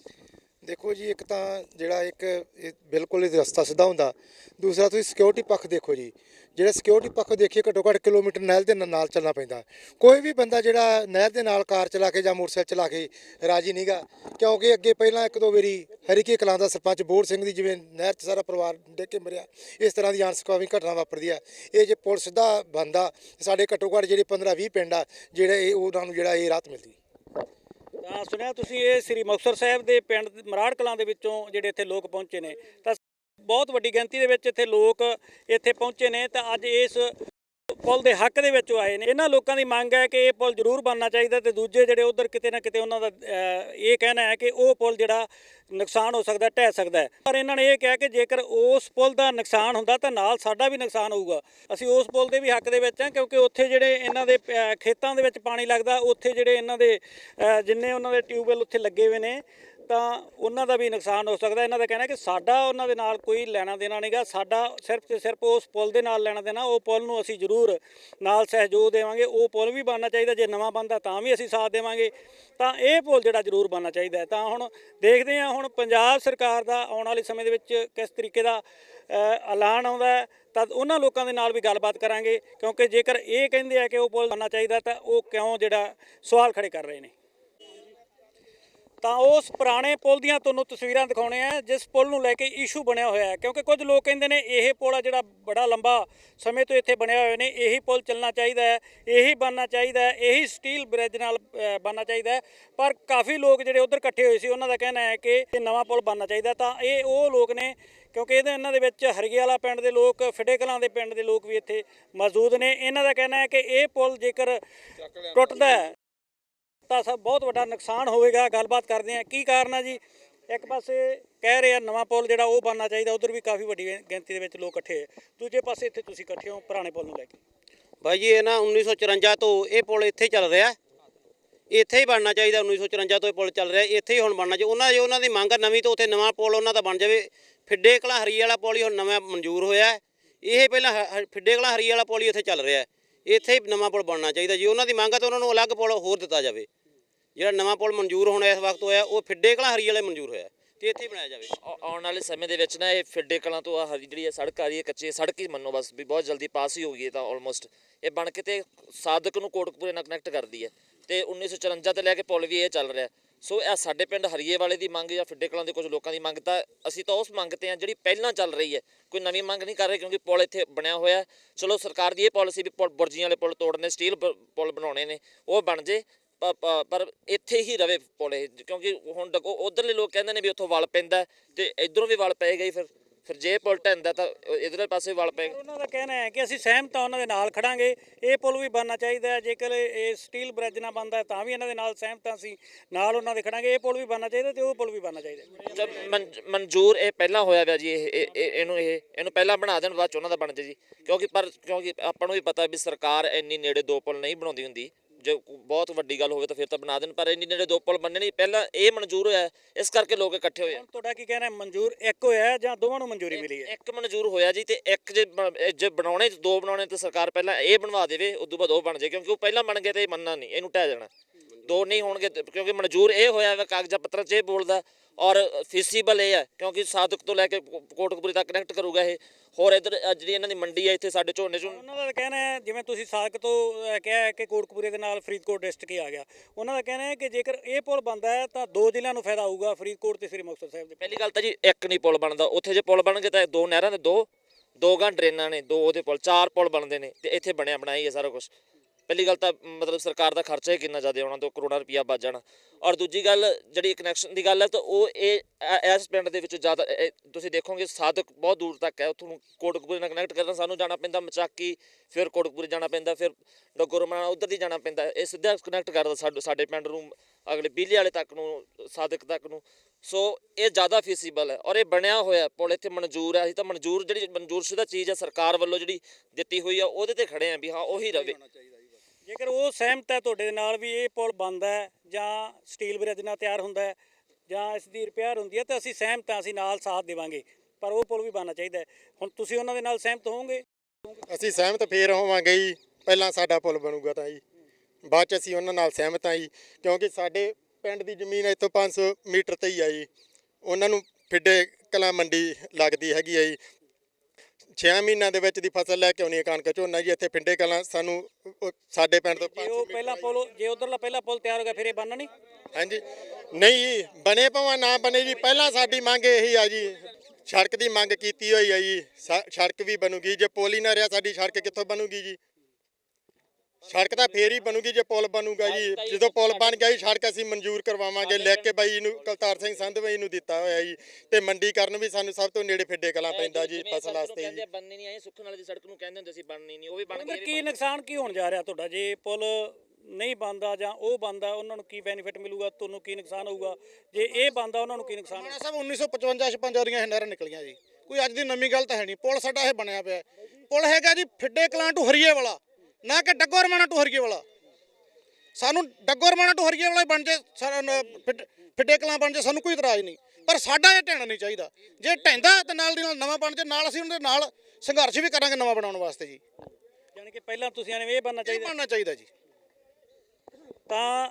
ਦੇਖੋ ਜੀ, ਇੱਕ ਤਾਂ ਜਿਹੜਾ ਇੱਕ ਇਹ ਬਿਲਕੁਲ ਇਹ ਰਸਤਾ ਸਿੱਧਾ ਹੁੰਦਾ। ਦੂਸਰਾ, ਤੁਸੀਂ ਸਿਕਿਉਰਿਟੀ ਪੱਖ ਦੇਖੋ ਜੀ। ਜਿਹੜਾ ਸਿਕਿਉਰਿਟੀ ਪੱਖ ਦੇਖੀਏ ਘੱਟੋ ਘੱਟ ਕਿਲੋਮੀਟਰ ਨਹਿਰ ਦੇ ਨਾਲ ਚੱਲਣਾ ਪੈਂਦਾ। ਕੋਈ ਵੀ ਬੰਦਾ ਜਿਹੜਾ ਨਹਿਰ ਦੇ ਨਾਲ ਕਾਰ ਚਲਾ ਕੇ ਜਾਂ ਮੋਟਰਸਾਈਕਲ ਚਲਾ ਕੇ ਰਾਜੀ ਨਹੀਂਗਾ ਕਿਉਂਕਿ ਅੱਗੇ ਪਹਿਲਾਂ ਇੱਕ ਦੋ ਵਾਰੀ ਹਰੀਕੇ ਕਲਾਂ ਦਾ ਸਰਪੰਚ ਬੋਰ ਸਿੰਘ ਦੀ ਜਿਵੇਂ ਨਹਿਰ 'ਚ ਸਾਰਾ ਪਰਿਵਾਰ ਡਿੱਗ ਕੇ ਮਰਿਆ, ਇਸ ਤਰ੍ਹਾਂ ਦੀ ਅਣਸੁਖਾਵੀ ਘਟਨਾ ਵਾਪਰਦੀ ਆ। ਇਹ ਜੇ ਪੁਲ ਸਿੱਧਾ ਬੰਦਾ, ਸਾਡੇ ਘੱਟੋ ਘੱਟ ਜਿਹੜੇ 15 20 ਪਿੰਡ ਆ, ਜਿਹੜੇ ਇਹ, ਉਹਨਾਂ ਨੂੰ ਜਿਹੜਾ ਇਹ ਰਾਹਤ ਮਿਲਦੀ। ਸੁਣਿਆ ਤੁਸੀਂ ਇਹ ਸ੍ਰੀ ਮੁਕਤਸਰ ਸਾਹਿਬ ਦੇ ਪਿੰਡ ਮਰਾੜ ਕਲਾਂ ਦੇ ਵਿੱਚੋਂ ਜਿਹੜੇ ਇੱਥੇ ਲੋਕ ਪਹੁੰਚੇ ਨੇ। ਤਾਂ ਬਹੁਤ ਵੱਡੀ ਗਿਣਤੀ ਦੇ ਵਿੱਚ ਇੱਥੇ ਲੋਕ ਇੱਥੇ ਪਹੁੰਚੇ ਨੇ। ਤਾਂ ਅੱਜ ਇਸ ਪੁਲ ਦੇ ਹੱਕ ਦੇ ਵਿੱਚ ਆਏ ਨੇ। ਇਹਨਾਂ ਲੋਕਾਂ ਦੀ ਮੰਗ ਹੈ ਕਿ ਇਹ ਪੁਲ ਜ਼ਰੂਰ ਬਣਨਾ ਚਾਹੀਦਾ ਤੇ ਦੂਜੇ ਜਿਹੜੇ ਉਧਰ ਕਿਤੇ ਨਾ ਕਿਤੇ ਉਹਨਾਂ ਦਾ ਇਹ ਕਹਿਣਾ ਹੈ ਕਿ ਉਹ ਪੁਲ ਜਿਹੜਾ ਨੁਕਸਾਨ ਹੋ ਸਕਦਾ, ਢਹਿ ਸਕਦਾ ਪਰ ਇਹਨਾਂ ਨੇ ਇਹ ਕਿਹਾ ਕਿ ਜੇਕਰ ਉਸ ਪੁਲ ਦਾ ਨੁਕਸਾਨ ਹੁੰਦਾ ਤਾਂ ਨਾਲ ਸਾਡਾ ਵੀ ਨੁਕਸਾਨ ਹੋਊਗਾ। ਅਸੀਂ ਉਸ ਪੁਲ ਦੇ ਵੀ ਹੱਕ ਦੇ ਵਿੱਚ ਹਾਂ ਕਿਉਂਕਿ ਉੱਥੇ ਜਿਹੜੇ ਇਹਨਾਂ ਦੇ ਖੇਤਾਂ ਦੇ ਵਿੱਚ ਪਾਣੀ ਲੱਗਦਾ, ਉੱਥੇ ਜਿਹੜੇ ਇਹਨਾਂ ਦੇ ਜਿੰਨੇ ਉਹਨਾਂ ਦੇ ਟਿਊਬਵੈਲ ਉੱਥੇ ਲੱਗੇ ਹੋਏ ਨੇ ਤਾਂ ਉਹਨਾਂ ਦਾ ਵੀ ਨੁਕਸਾਨ ਹੋ ਸਕਦਾ। ਇਹਨਾਂ ਦਾ ਕਹਿਣਾ ਕਿ ਸਾਡਾ ਉਹਨਾਂ ਦੇ ਨਾਲ ਕੋਈ ਲੈਣਾ ਦੇਣਾ ਨਹੀਂਗਾ ਸਾਡਾ ਸਿਰਫ ਤੇ ਸਿਰਫ ਉਸ ਪੁਲ ਦੇ ਨਾਲ ਲੈਣਾ ਦੇਣਾ। ਉਹ ਪੁਲ ਨੂੰ ਅਸੀਂ ਜ਼ਰੂਰ ਨਾਲ ਸਹਿਯੋਗ ਦੇਵਾਂਗੇ। ਉਹ ਪੁਲ ਵੀ ਬਣਨਾ ਚਾਹੀਦਾ। ਜੇ ਨਵਾਂ ਬਣਦਾ ਤਾਂ ਵੀ ਅਸੀਂ ਸਾਥ ਦੇਵਾਂਗੇ। ਤਾਂ ਇਹ ਪੁਲ ਜਿਹੜਾ ਜ਼ਰੂਰ ਬਣਨਾ ਚਾਹੀਦਾ ਤਾਂ ਹੁਣ ਦੇਖਦੇ ਹਾਂ ਹੁਣ ਪੰਜਾਬ ਸਰਕਾਰ ਦਾ ਆਉਣ ਵਾਲੇ ਸਮੇਂ ਦੇ ਵਿੱਚ ਕਿਸ ਤਰੀਕੇ ਦਾ ਐਲਾਨ ਆਉਂਦਾ ਹੈ। ਤਾਂ ਉਹਨਾਂ ਲੋਕਾਂ ਦੇ ਨਾਲ ਵੀ ਗੱਲਬਾਤ ਕਰਾਂਗੇ। ਕਿਉਂਕਿ ਜੇਕਰ ਇਹ ਕਹਿੰਦੇ ਆ ਕਿ ਉਹ ਪੁਲ ਬਣਨਾ ਚਾਹੀਦਾ ਤਾਂ ਉਹ ਕਿਉਂ ਜਿਹੜਾ ਸਵਾਲ ਖੜੇ ਕਰ ਰਹੇ ਨੇ। ਤਾਂ ਉਸ ਪੁਰਾਣੇ ਪੁਲ ਦੀਆਂ ਤੁਹਾਨੂੰ ਤਸਵੀਰਾਂ ਦਿਖਾਉਣੇ ਆ ਜਿਸ ਪੁਲ ਨੂੰ ਲੈ ਕੇ ਇਸ਼ੂ ਬਣਿਆ ਹੋਇਆ ਹੈ। ਕਿਉਂਕਿ ਕੁਝ ਲੋਕ ਕਹਿੰਦੇ ਨੇ ਇਹ ਪੁਲ ਆ ਜਿਹੜਾ ਬੜਾ ਲੰਬਾ ਸਮੇਂ ਤੋਂ ਇੱਥੇ ਬਣਿਆ ਹੋਇਆ ਨੇ ਇਹੀ ਪੁਲ ਚੱਲਣਾ ਚਾਹੀਦਾ ਹੈ ਇਹੀ ਬਣਨਾ ਚਾਹੀਦਾ ਹੈ ਇਹੀ ਸਟੀਲ ਬ੍ਰਿਜ ਨਾਲ ਬਣਨਾ ਚਾਹੀਦਾ ਹੈ। ਪਰ ਕਾਫੀ ਲੋਕ ਜਿਹੜੇ ਉਧਰ ਇਕੱਠੇ ਹੋਏ ਸੀ ਉਹਨਾਂ ਦਾ ਕਹਿਣਾ ਹੈ ਕਿ ਇਹ ਨਵਾਂ ਪੁਲ ਬਣਨਾ ਚਾਹੀਦਾ ਤਾਂ ਇਹ ਉਹ ਲੋਕ ਨੇ ਕਿਉਂਕਿ ਇਹਦੇ ਇਹਨਾਂ ਦੇ ਵਿੱਚ ਹਰਗੇ ਵਾਲਾ ਪਿੰਡ ਦੇ ਲੋਕ ਫਿੱਡੇ ਕਲਾਂ ਦੇ ਪਿੰਡ ਦੇ ਲੋਕ ਵੀ ਇੱਥੇ ਮੌਜੂਦ ਨੇ। ਇਹਨਾਂ ਦਾ ਕਹਿਣਾ ਹੈ ਕਿ ਇਹ ਪੁਲ ਜੇਕਰ ਟੁੱਟਦਾ ਹੈ ਤਾਂ ਸਭ ਬਹੁਤ ਵੱਡਾ ਨੁਕਸਾਨ ਹੋਵੇਗਾ, ਗੱਲਬਾਤ ਕਰਦੇ ਆ ਕੀ ਕਾਰਨ ਆ ਜੀ? ਇੱਕ ਪਾਸੇ ਕਹਿ ਰਹੇ ਆ ਨਵਾਂ ਪੁਲ ਜਿਹੜਾ ਉਹ ਬਣਨਾ ਚਾਹੀਦਾ, ਉਧਰ ਵੀ ਕਾਫੀ ਵੱਡੀ ਗਿਣਤੀ ਦੇ ਵਿੱਚ ਲੋਕ ਇਕੱਠੇ ਹੈ ਦੂਜੇ ਪਾਸੇ ਇੱਥੇ ਤੁਸੀਂ ਇਕੱਠੇ ਹੋ, ਪੁਰਾਣੇ ਪੁਲ ਨੂੰ ਲੈ ਕੇ। ਬਾਈ ਜੀ, ਇਹ ਨਾ 1954 ਤੋਂ ਇਹ ਪੁਲ ਇੱਥੇ ਚੱਲ ਰਿਹਾ। ਇੱਥੇ ਹੀ ਬਣਨਾ ਚਾਹੀਦਾ 1954 ਤੋਂ ਇਹ ਪੁਲ ਚੱਲ ਰਿਹਾ। ਇੱਥੇ ਹੀ ਹੁਣ ਬਣਨਾ ਚਾਹੀਦਾ। ਉਹਨਾਂ ਦੀ ਉਹਨਾਂ ਦੀ ਮੰਗ ਆ ਨਵੀਂ, ਤੋਂ ਉੱਥੇ ਨਵਾਂ ਪੁਲ ਉਹਨਾਂ ਦਾ ਬਣ ਜਾਵੇ। ਫਿੱਡੇ ਕਲਾਂ ਹਰੀ ਵਾਲਾ ਪੁਲ ਹੀ ਹੁਣ ਨਵਾਂ ਮਨਜ਼ੂਰ ਹੋਇਆ। ਇਹ ਪਹਿਲਾਂ ਹ- ਹ- ਫਿੱਡੇ ਕਲਾਂ ਹਰੀ ਵਾਲਾ ਪੁਲ ਹੀ ਇੱਥੇ ਚੱਲ ਰਿਹਾ। ਇੱਥੇ ਹੀ ਨਵਾਂ ਪੁਲ ਬਣਨਾ ਚਾਹੀਦਾ ਜੀ। ਉਹਨਾਂ ਦੀ ਮੰਗ ਆ ਤਾਂ ਉਹਨਾਂ ਨੂੰ ਅਲੱਗ ਪੁਲ ਹੋਰ ਦਿੱਤਾ ਜਾਵੇ। ਜਿਹੜਾ ਨਵਾਂ ਪੁਲ ਮਨਜ਼ੂਰ ਹੋਣਾ ਇਸ ਵਕਤ ਹੋਇਆ, ਉਹ ਫਿੱਡੇ ਕਲਾਂ ਹਰੀ ਵਾਲੇ ਮਨਜ਼ੂਰ ਹੋਇਆ। ਤੇ ਇੱਥੇ ਹੀ ਬਣਾਇਆ ਜਾਵੇ। ਆਉਣ ਵਾਲੇ ਸਮੇਂ ਦੇ ਵਿੱਚ ਨਾ ਇਹ ਫਿੱਡੇ ਕਲਾਂ ਤੋਂ ਆ ਹਰੀ ਜਿਹੜੀ ਇਹ ਸੜਕ ਆ ਰਹੀ ਹੈ, ਕੱਚੀ ਸੜਕ ਹੀ ਮੰਨੋ ਬਸ, ਵੀ ਬਹੁਤ ਜਲਦੀ ਪਾਸ ਹੀ ਹੋ ਗਈ ਇਹ ਤਾਂ ਆਲਮੋਸਟ ਇਹ ਬਣ ਕੇ ਤੇ ਸਾਦਕ ਨੂੰ ਕੋਟਕਪੂਰੇ ਨਾਲ ਕਨੈਕਟ ਕਰਦੀ ਹੈ। ਤੇ 1954 ਤੋਂ ਲੈ ਕੇ ਪੁਲ ਵੀ ਇਹ ਚੱਲ ਰਿਹਾ। ਸੋ ਇਹ ਸਾਡੇ ਪਿੰਡ ਹਰੀਏ ਵਾਲੇ ਦੀ ਮੰਗ ਜਾਂ ਫਿੱਡੇ ਕਲਾਂ ਦੇ ਕੁਝ ਲੋਕਾਂ ਦੀ ਮੰਗ, ਤਾਂ ਅਸੀਂ ਤਾਂ ਉਸ ਮੰਗ ਤੇ ਆ ਜਿਹੜੀ ਪਹਿਲਾਂ ਚੱਲ ਰਹੀ ਹੈ। ਕੋਈ ਨਵੀਂ ਮੰਗ ਨਹੀਂ ਕਰ ਰਹੇ ਕਿਉਂਕਿ ਪੁਲ ਇੱਥੇ ਬਣਿਆ ਹੋਇਆ ਚਲੋ ਸਰਕਾਰ ਦੀ ਇਹ ਪਾਲਿਸੀ ਵੀ ਪੁਲ, ਬੁਰਜੀਆਂ ਵਾਲੇ ਪੁਲ ਤੋੜਨੇ, ਸਟੀਲ ਪ- ਪੁਲ ਬਣਾਉਣੇ ਨੇ, ਉਹ ਬਣ ਜੇ, ਪ- ਪਰ ਇੱਥੇ ਹੀ ਰਵੇ ਪੁਲ ਕਿਉਂਕਿ ਹੁਣ ਦੇਖੋ, ਉਧਰਲੇ ਲੋਕ ਕਹਿੰਦੇ ਨੇ ਵੀ ਉੱਥੋਂ ਵਲ ਪੈਂਦਾ ਹੈ ਤੇ ਇਧਰੋਂ ਵੀ ਵਲ ਪਏਗਾ ਹੀ ਫਿਰ। ਫਿਰ ਜੇ ਪੁਲ ਢਹਿੰਦਾ ਤਾਂ ਇਧਰਲੇ ਪਾਸੇ ਵਲ ਪਏਗਾ ਉਹਨਾਂ ਦਾ ਕਹਿਣਾ ਹੈ ਕਿ ਅਸੀਂ ਸਹਿਮਤ ਹਾਂ ਉਹਨਾਂ ਦੇ ਨਾਲ ਖੜਾਂਗੇ। ਇਹ ਪੁਲ ਵੀ ਬਣਨਾ ਚਾਹੀਦਾ ਹੈ। ਜੇਕਰ ਇਹ ਸਟੀਲ ਬ੍ਰਿਜ ਨਾ ਬਣਦਾ ਤਾਂ ਵੀ ਇਹਨਾਂ ਦੇ ਨਾਲ ਸਹਿਮਤ ਹਾਂ ਅਸੀਂ। ਨਾਲ ਉਹਨਾਂ ਦੇ ਖੜਾਂਗੇ। ਇਹ ਪੁਲ ਵੀ ਬਣਨਾ ਚਾਹੀਦਾ ਤੇ ਉਹ ਪੁਲ ਵੀ ਬਣਨਾ ਚਾਹੀਦਾ ਜਦ ਮਨ- ਮਨਜ਼ੂਰ ਇਹ ਪਹਿਲਾਂ ਹੋਇਆ ਪਿਆ ਜੀ ਇਹ- ਇਹਨੂੰ ਇਹ ਇਹਨੂੰ ਪਹਿਲਾਂ ਬਣਾ ਦੇਣ ਬਾਅਦ ਚ ਉਹਨਾਂ ਦਾ ਬਣ ਜੇ ਜੀ। ਕਿਉਂਕਿ ਪਰ ਕਿਉਂਕਿ ਆਪਾਂ ਨੂੰ ਵੀ ਪਤਾ ਵੀ ਸਰਕਾਰ ਇੰਨੀ ਨੇੜੇ ਦੋ ਪੁਲ ਨਹੀਂ ਬਣਾਉਂਦੀ ਹੁੰਦੀ। ਜੇ ਬਹੁਤ ਵੱਡੀ ਗੱਲ ਹੋਵੇ ਤਾਂ ਫਿਰ ਤਾਂ ਬਣਾ ਦੇਣ ਪਰ ਇੰਨੀ ਨੇੜੇ ਦੋ ਪੁਲ ਬਣਨੇ ਨਹੀਂ ਪਹਿਲਾਂ ਇਹ ਮਨਜ਼ੂਰ ਹੋਇਆ ਇਸ ਕਰਕੇ ਲੋਕ ਇਕੱਠੇ ਹੋਏ ਆ। ਹੁਣ ਤੁਹਾਡਾ ਕੀ ਕਹਿਣਾ ਹੈ ਮਨਜ਼ੂਰ ਇੱਕ ਹੋਇਆ ਜਾਂ ਦੋਵਾਂ ਨੂੰ ਮਨਜ਼ੂਰੀ ਮਿਲੀ ਹੈ? ਇੱਕ ਮਨਜ਼ੂਰ ਹੋਇਆ ਜੀ ਤੇ ਇੱਕ ਜੇ ਬ- ਇਹ ਜੇ ਬਣਾਉਣੇ ਚ ਦੋ ਬਣਾਉਣੇ ਤੇ ਸਰਕਾਰ ਪਹਿਲਾਂ ਇਹ ਬਣਵਾ ਦੇਵੇ ਉਸ ਤੋਂ ਬਾਅਦ ਉਹ ਬਣ ਜਾਏ ਕਿਉਂਕਿ ਉਹ ਪਹਿਲਾਂ ਬਣ ਗਏ ਤੇ ਇਹ ਮੰਨਣਾ ਨਹੀਂ ਇਹਨੂੰ ਢਹਿ ਜਾਣਾ। ਦੋ ਨਹੀਂ ਹੋਣਗੇ ਤੇ- ਕਿਉਂਕਿ ਮਨਜ਼ੂਰ ਇਹ ਹੋਇਆ ਵਾ ਕਾਗਜ਼ਾਂ ਪੱਤਰਾਂ 'ਚ ਇਹ ਬੋਲਦਾ। ਔਰ ਫੀਸੀਬਲ ਇਹ ਹੈ ਕਿਉਂਕਿ ਸਾਦਕ ਤੋਂ ਲੈ ਕੇ ਕੋਟਕਪੂਰੀ ਤੱਕ ਕਨੈਕਟ ਕਰੂਗਾ ਇਹ। ਹੋਰ ਇਧਰ ਜਿਹੜੀ ਇਹਨਾਂ ਦੀ ਮੰਡੀ ਹੈ ਇੱਥੇ ਸਾਡੇ ਝੋਨੇ ਚੋਂ ਉਹਨਾਂ ਦਾ ਕਹਿਣਾ ਹੈ ਜਿਵੇਂ ਤੁਸੀਂ ਸਾਦਕ ਤੋਂ ਕਿਹਾ ਹੈ ਕਿ ਕੋਟਕਪੂਰੇ ਦੇ ਨਾਲ ਫਰੀਦਕੋਟ ਡਿਸਟ੍ਰਿਕਟ ਹੀ ਆ ਗਿਆ। ਉਹਨਾਂ ਦਾ ਕਹਿਣਾ ਹੈ ਕਿ ਜੇਕਰ ਇਹ ਪੁਲ ਬਣਦਾ ਹੈ ਤਾਂ ਦੋ ਜ਼ਿਲ੍ਹਿਆਂ ਨੂੰ ਫਾਇਦਾ ਹੋਊਗਾ ਫਰੀਦਕੋਟ ਤੇ ਸ੍ਰੀ ਮੁਕਤਸਰ ਸਾਹਿਬ ਦੇ ਪਹਿਲੀ ਗੱਲ ਤਾਂ ਜੀ ਇੱਕ ਨਹੀਂ ਪੁਲ ਬਣਦਾ। ਉੱਥੇ ਜੇ ਪੁਲ ਬਣਨਗੇ ਤਾਂ ਦੋ ਨਹਿਰਾਂ ਦੇ ਦੋ ਦੋ ਗਾਂ ਡਰੇਨਾਂ ਨੇ ਦੋ ਉਹਦੇ ਪੁਲ ਚਾਰ ਪੁਲ ਬਣਦੇ ਨੇ ਤੇ ਇੱਥੇ ਬਣਿਆ ਹੀ ਹੈ ਸਾਰਾ ਕੁਝ ਪਹਿਲੀ ਗੱਲ ਤਾਂ ਮਤਲਬ ਸਰਕਾਰ ਦਾ ਖਰਚਾ ਹੀ ਕਿੰਨਾ ਜ਼ਿਆਦਾ ਉਹਨਾਂ ਤੋਂ ਕਰੋੜਾਂ ਰੁਪਇਆ ਬਚ ਜਾਣਾ। ਔਰ ਦੂਜੀ ਗੱਲ, ਜਿਹੜੀ ਕਨੈਕਸ਼ਨ ਦੀ ਗੱਲ ਹੈ, ਤਾਂ ਉਹ ਇਹ ਇਸ ਪਿੰਡ ਦੇ ਵਿੱਚ ਜ਼ਿਆਦਾ, ਇਹ- ਤੁਸੀਂ ਦੇਖੋਗੇ ਸਾਦਕ ਬਹੁਤ ਦੂਰ ਤੱਕ ਹੈ, ਉੱਥੋਂ ਨੂੰ ਕੋਟਕਪੂਰੇ ਨਾਲ ਕਨੈਕਟ ਕਰਨਾ, ਸਾਨੂੰ ਜਾਣਾ ਪੈਂਦਾ ਮਚਾਕੀ, ਫਿਰ ਕੋਟਕਪੂਰੇ ਜਾਣਾ ਪੈਂਦਾ, ਫਿਰ ਡਗੋਰਮਣਾ ਉਧਰ ਦੀ ਜਾਣਾ ਪੈਂਦਾ, ਇਹ ਸਿੱਧਾ ਕਨੈਕਟ ਕਰਦਾ ਸਾਡੇ ਸਾਡੇ ਪਿੰਡ ਨੂੰ, ਅਗਲੇ ਬਿਜਲੀ ਵਾਲੇ ਤੱਕ ਨੂੰ ਸਾਦਕ ਤੱਕ ਨੂੰ। ਸੋ ਇਹ ਜ਼ਿਆਦਾ ਫੀਸੀਬਲ ਹੈ, ਔਰ ਇਹ ਬਣਿਆ ਹੋਇਆ ਪੁਲ ਇੱਥੇ ਮਨਜ਼ੂਰ ਹੈ, ਅਸੀਂ ਤਾਂ ਮਨਜ਼ੂਰ, ਜਿਹੜੀ ਮਨਜ਼ੂਰ ਸ਼ੁਦਾ ਚੀਜ਼ ਹੈ, ਸਰਕਾਰ ਵੱਲੋਂ ਜਿਹੜੀ ਦਿੱਤੀ ਹੋਈ ਆ ਉਹਦੇ ਤੇ ਖੜੇ ਆ ਵੀ ਹਾਂ, ਉਹੀ ਰਵੇ। ਜੇਕਰ ਉਹ ਸਹਿਮਤ ਹੈ ਤੁਹਾਡੇ ਨਾਲ ਵੀ ਇਹ ਪੁਲ ਬਣਦਾ ਹੈ ਜਾਂ ਸਟੀਲ ਬ੍ਰਿਜ ਨਾਲ ਤਿਆਰ ਹੁੰਦਾ ਹੈ ਜਾਂ ਇਸ ਦੀ ਰਿਪੇਅਰ ਹੁੰਦੀ ਹੈ, ਤਾਂ ਅਸੀਂ ਸਹਿਮਤ ਹਾਂ, ਅਸੀਂ ਨਾਲ ਸਾਥ ਦੇਵਾਂਗੇ। ਪਰ ਉਹ ਪੁਲ ਵੀ ਬਣਨਾ ਚਾਹੀਦਾ ਹੁਣ ਤੁਸੀਂ ਉਹਨਾਂ ਦੇ ਨਾਲ ਸਹਿਮਤ ਹੋਵੋਗੇ? ਅਸੀਂ ਸਹਿਮਤ ਫੇਰ ਹੋਵਾਂਗੇ ਜੀ। ਪਹਿਲਾਂ ਸਾਡਾ ਪੁਲ ਬਣੂਗਾ ਤਾਂ ਜੀ। ਬਾਅਦ ਚ ਅਸੀਂ ਉਹਨਾਂ ਨਾਲ ਸਹਿਮਤ ਹਾਂ ਜੀ। ਕਿਉਂਕਿ ਸਾਡੇ ਪਿੰਡ ਦੀ ਜ਼ਮੀਨ ਇੱਥੋਂ 500 ਮੀਟਰ ਤੇ ਹੀ ਆ ਜੀ। ਉਹਨਾਂ ਨੂੰ ਫਿੱਡੇ ਕਲਾਂ ਮੰਡੀ ਲੱਗਦੀ ਹੈਗੀ ਆ ਜੀ। 6 ਮਹੀਨਿਆਂ ਦੇ ਵਿੱਚ ਦੀ ਫਸਲ ਲੈ ਕੇ ਆਉਣੀ ਹੈ ਕਣਕ ਝੋਨਾ ਜੀ ਇੱਥੇ ਫਿੱਡੇ ਕਲਾਂ ਸਾਨੂੰ ਉਹ- ਸਾਡੇ ਪਿੰਡ ਤੋਂ ਜੇ ਉਹ ਪਹਿਲਾ ਪੁਲ ਜੇ ਉਧਰਲਾ ਪਹਿਲਾ ਪੁਲ ਤਿਆਰ ਹੋ ਗਿਆ ਫਿਰ ਇਹ ਬਣਨਾ? ਨਹੀਂ ਹਾਂਜੀ। ਨਹੀਂ ਜੀ ਬਣੇ ਭਾਵੇਂ ਨਾ ਬਣੇ ਜੀ ਪਹਿਲਾਂ ਸਾਡੀ ਮੰਗ ਇਹੀ ਆ ਜੀ ਸੜਕ ਦੀ ਮੰਗ ਕੀਤੀ ਹੋਈ ਆ ਜੀ ਸੜਕ ਵੀ ਬਣੂਗੀ ਜੇ ਪੁਲ ਹੀ ਨਾ ਰਿਹਾ ਸਾਡੀ ਸੜਕ ਕਿੱਥੋਂ ਬਣੂਗੀ ਜੀ? ਸੜਕ ਤਾਂ ਫੇਰ ਹੀ ਬਣੂਗੀ ਜੇ ਪੁਲ ਬਣੂਗਾ ਜੀ। ਜਦੋਂ ਪੁਲ ਬਣ ਗਿਆ ਜੀ ਸੜਕ ਅਸੀਂ ਮਨਜ਼ੂਰ ਕਰਵਾਵਾਂਗੇ। ਲਿਖ ਕੇ ਬਾਈ ਨੂੰ ਕਲਤਾਰ ਸਿੰਘ ਸੰਧ ਬਾਈ ਨੂੰ ਦਿੱਤਾ ਹੋਇਆ ਜੀ। ਤੇ ਮੰਡੀਕਰਨ ਵੀ ਸਾਨੂੰ ਸਭ ਤੋਂ ਨੇੜੇ ਫਿੱਡੇ ਕਲਾਂ ਪੈਂਦਾ ਜੀ ਫਸਲ ਵਾਸਤੇ ਕਹਿੰਦੇ ਜੀ। ਆ ਬਣਨੀ ਨਹੀਂ ਆਈ ਸੁੱਖਣ ਵਾਲੀ ਦੀ ਸੜਕ ਨੂੰ ਕਹਿੰਦੇ ਹੁੰਦੇ ਸੀ ਬਣਨੀ ਨਹੀਂ ਉਹ ਵੀ ਬਣ ਉਹਦਾ ਗਈ ਇਹ ਵੀ ਕੀ। ਨੁਕਸਾਨ ਕੀ ਹੋਣ ਜਾ ਰਿਹਾ ਤੁਹਾਡਾ? ਜੇ ਪੁਲ ਨਹੀਂ ਬਣਦਾ ਜਾਂ ਉਹ ਬਣਦਾ ਉਹਨਾਂ ਨੂੰ ਕੀ ਬੈਨੀਫਿਟ ਮਿਲੂਗਾ? ਤੁਹਾਨੂੰ ਕੀ ਨੁਕਸਾਨ ਹੋਊਗਾ? ਜੇ ਇਹ ਬਣਦਾ ਉਹਨਾਂ ਨੂੰ ਕੀ ਨੁਕਸਾਨ ਹੋਊਗਾ? ਸਭ 1955 56 ਦੀਆਂ ਇਹ ਨਹਿਰਾਂ ਨਿਕਲੀਆਂ ਜੀ। ਕੋਈ ਅੱਜ ਦੀ ਨਵੀਂ ਗੱਲ ਤਾਂ ਹੈ ਨਹੀਂ। ਪੁਲ ਸਾਡਾ ਇਹ ਬਣਿਆ ਪਿਆ। ਪੁਲ ਹੈਗਾ ਜੀ ਫਿੱਡੇ ਕਲਾਂ ਟੂ ਹਰੀਏ ਵਾਲਾ। ਨਾ ਕਿ ਡੱਗੋ ਰਮਾਣਾ ਟੂ ਹਰੀਏ ਵਾਲਾ। ਸਾਨੂੰ ਡੱਗੋਰਮਾਣਾ ਤੋਂ ਹਰੀਏ ਵਾਲੇ ਬਣ ਜੇ ਫਿੱਡੇ ਕਲਾਂ ਬਣ ਜੇ ਸਾਨੂੰ ਕੋਈ ਇਤਰਾਜ਼ ਨਹੀਂ। ਪਰ ਸਾਡਾ ਇਹ ਢਹਿਣਾ ਨਹੀਂ ਚਾਹੀਦਾ। ਜੇ ਢਹਿੰਦਾ ਤੇ ਨਾਲ ਦੀ ਨਾਲ ਨਵਾਂ ਬਣ ਜੇ ਨਾਲ ਅਸੀਂ ਉਹਨਾਂ ਦੇ ਨਾਲ ਸੰਘਰਸ਼ ਵੀ ਕਰਾਂਗੇ ਨਵਾਂ ਬਣਾਉਣ ਵਾਸਤੇ ਜੀ। ਯਾਨੀ ਕਿ ਪਹਿਲਾਂ ਤੁਸੀਂ ਨੇ ਇਹ ਬਣਨਾ ਚਾਹੀਦਾ। ਬਣਨਾ ਚਾਹੀਦਾ ਜੀ। ਤਾਂ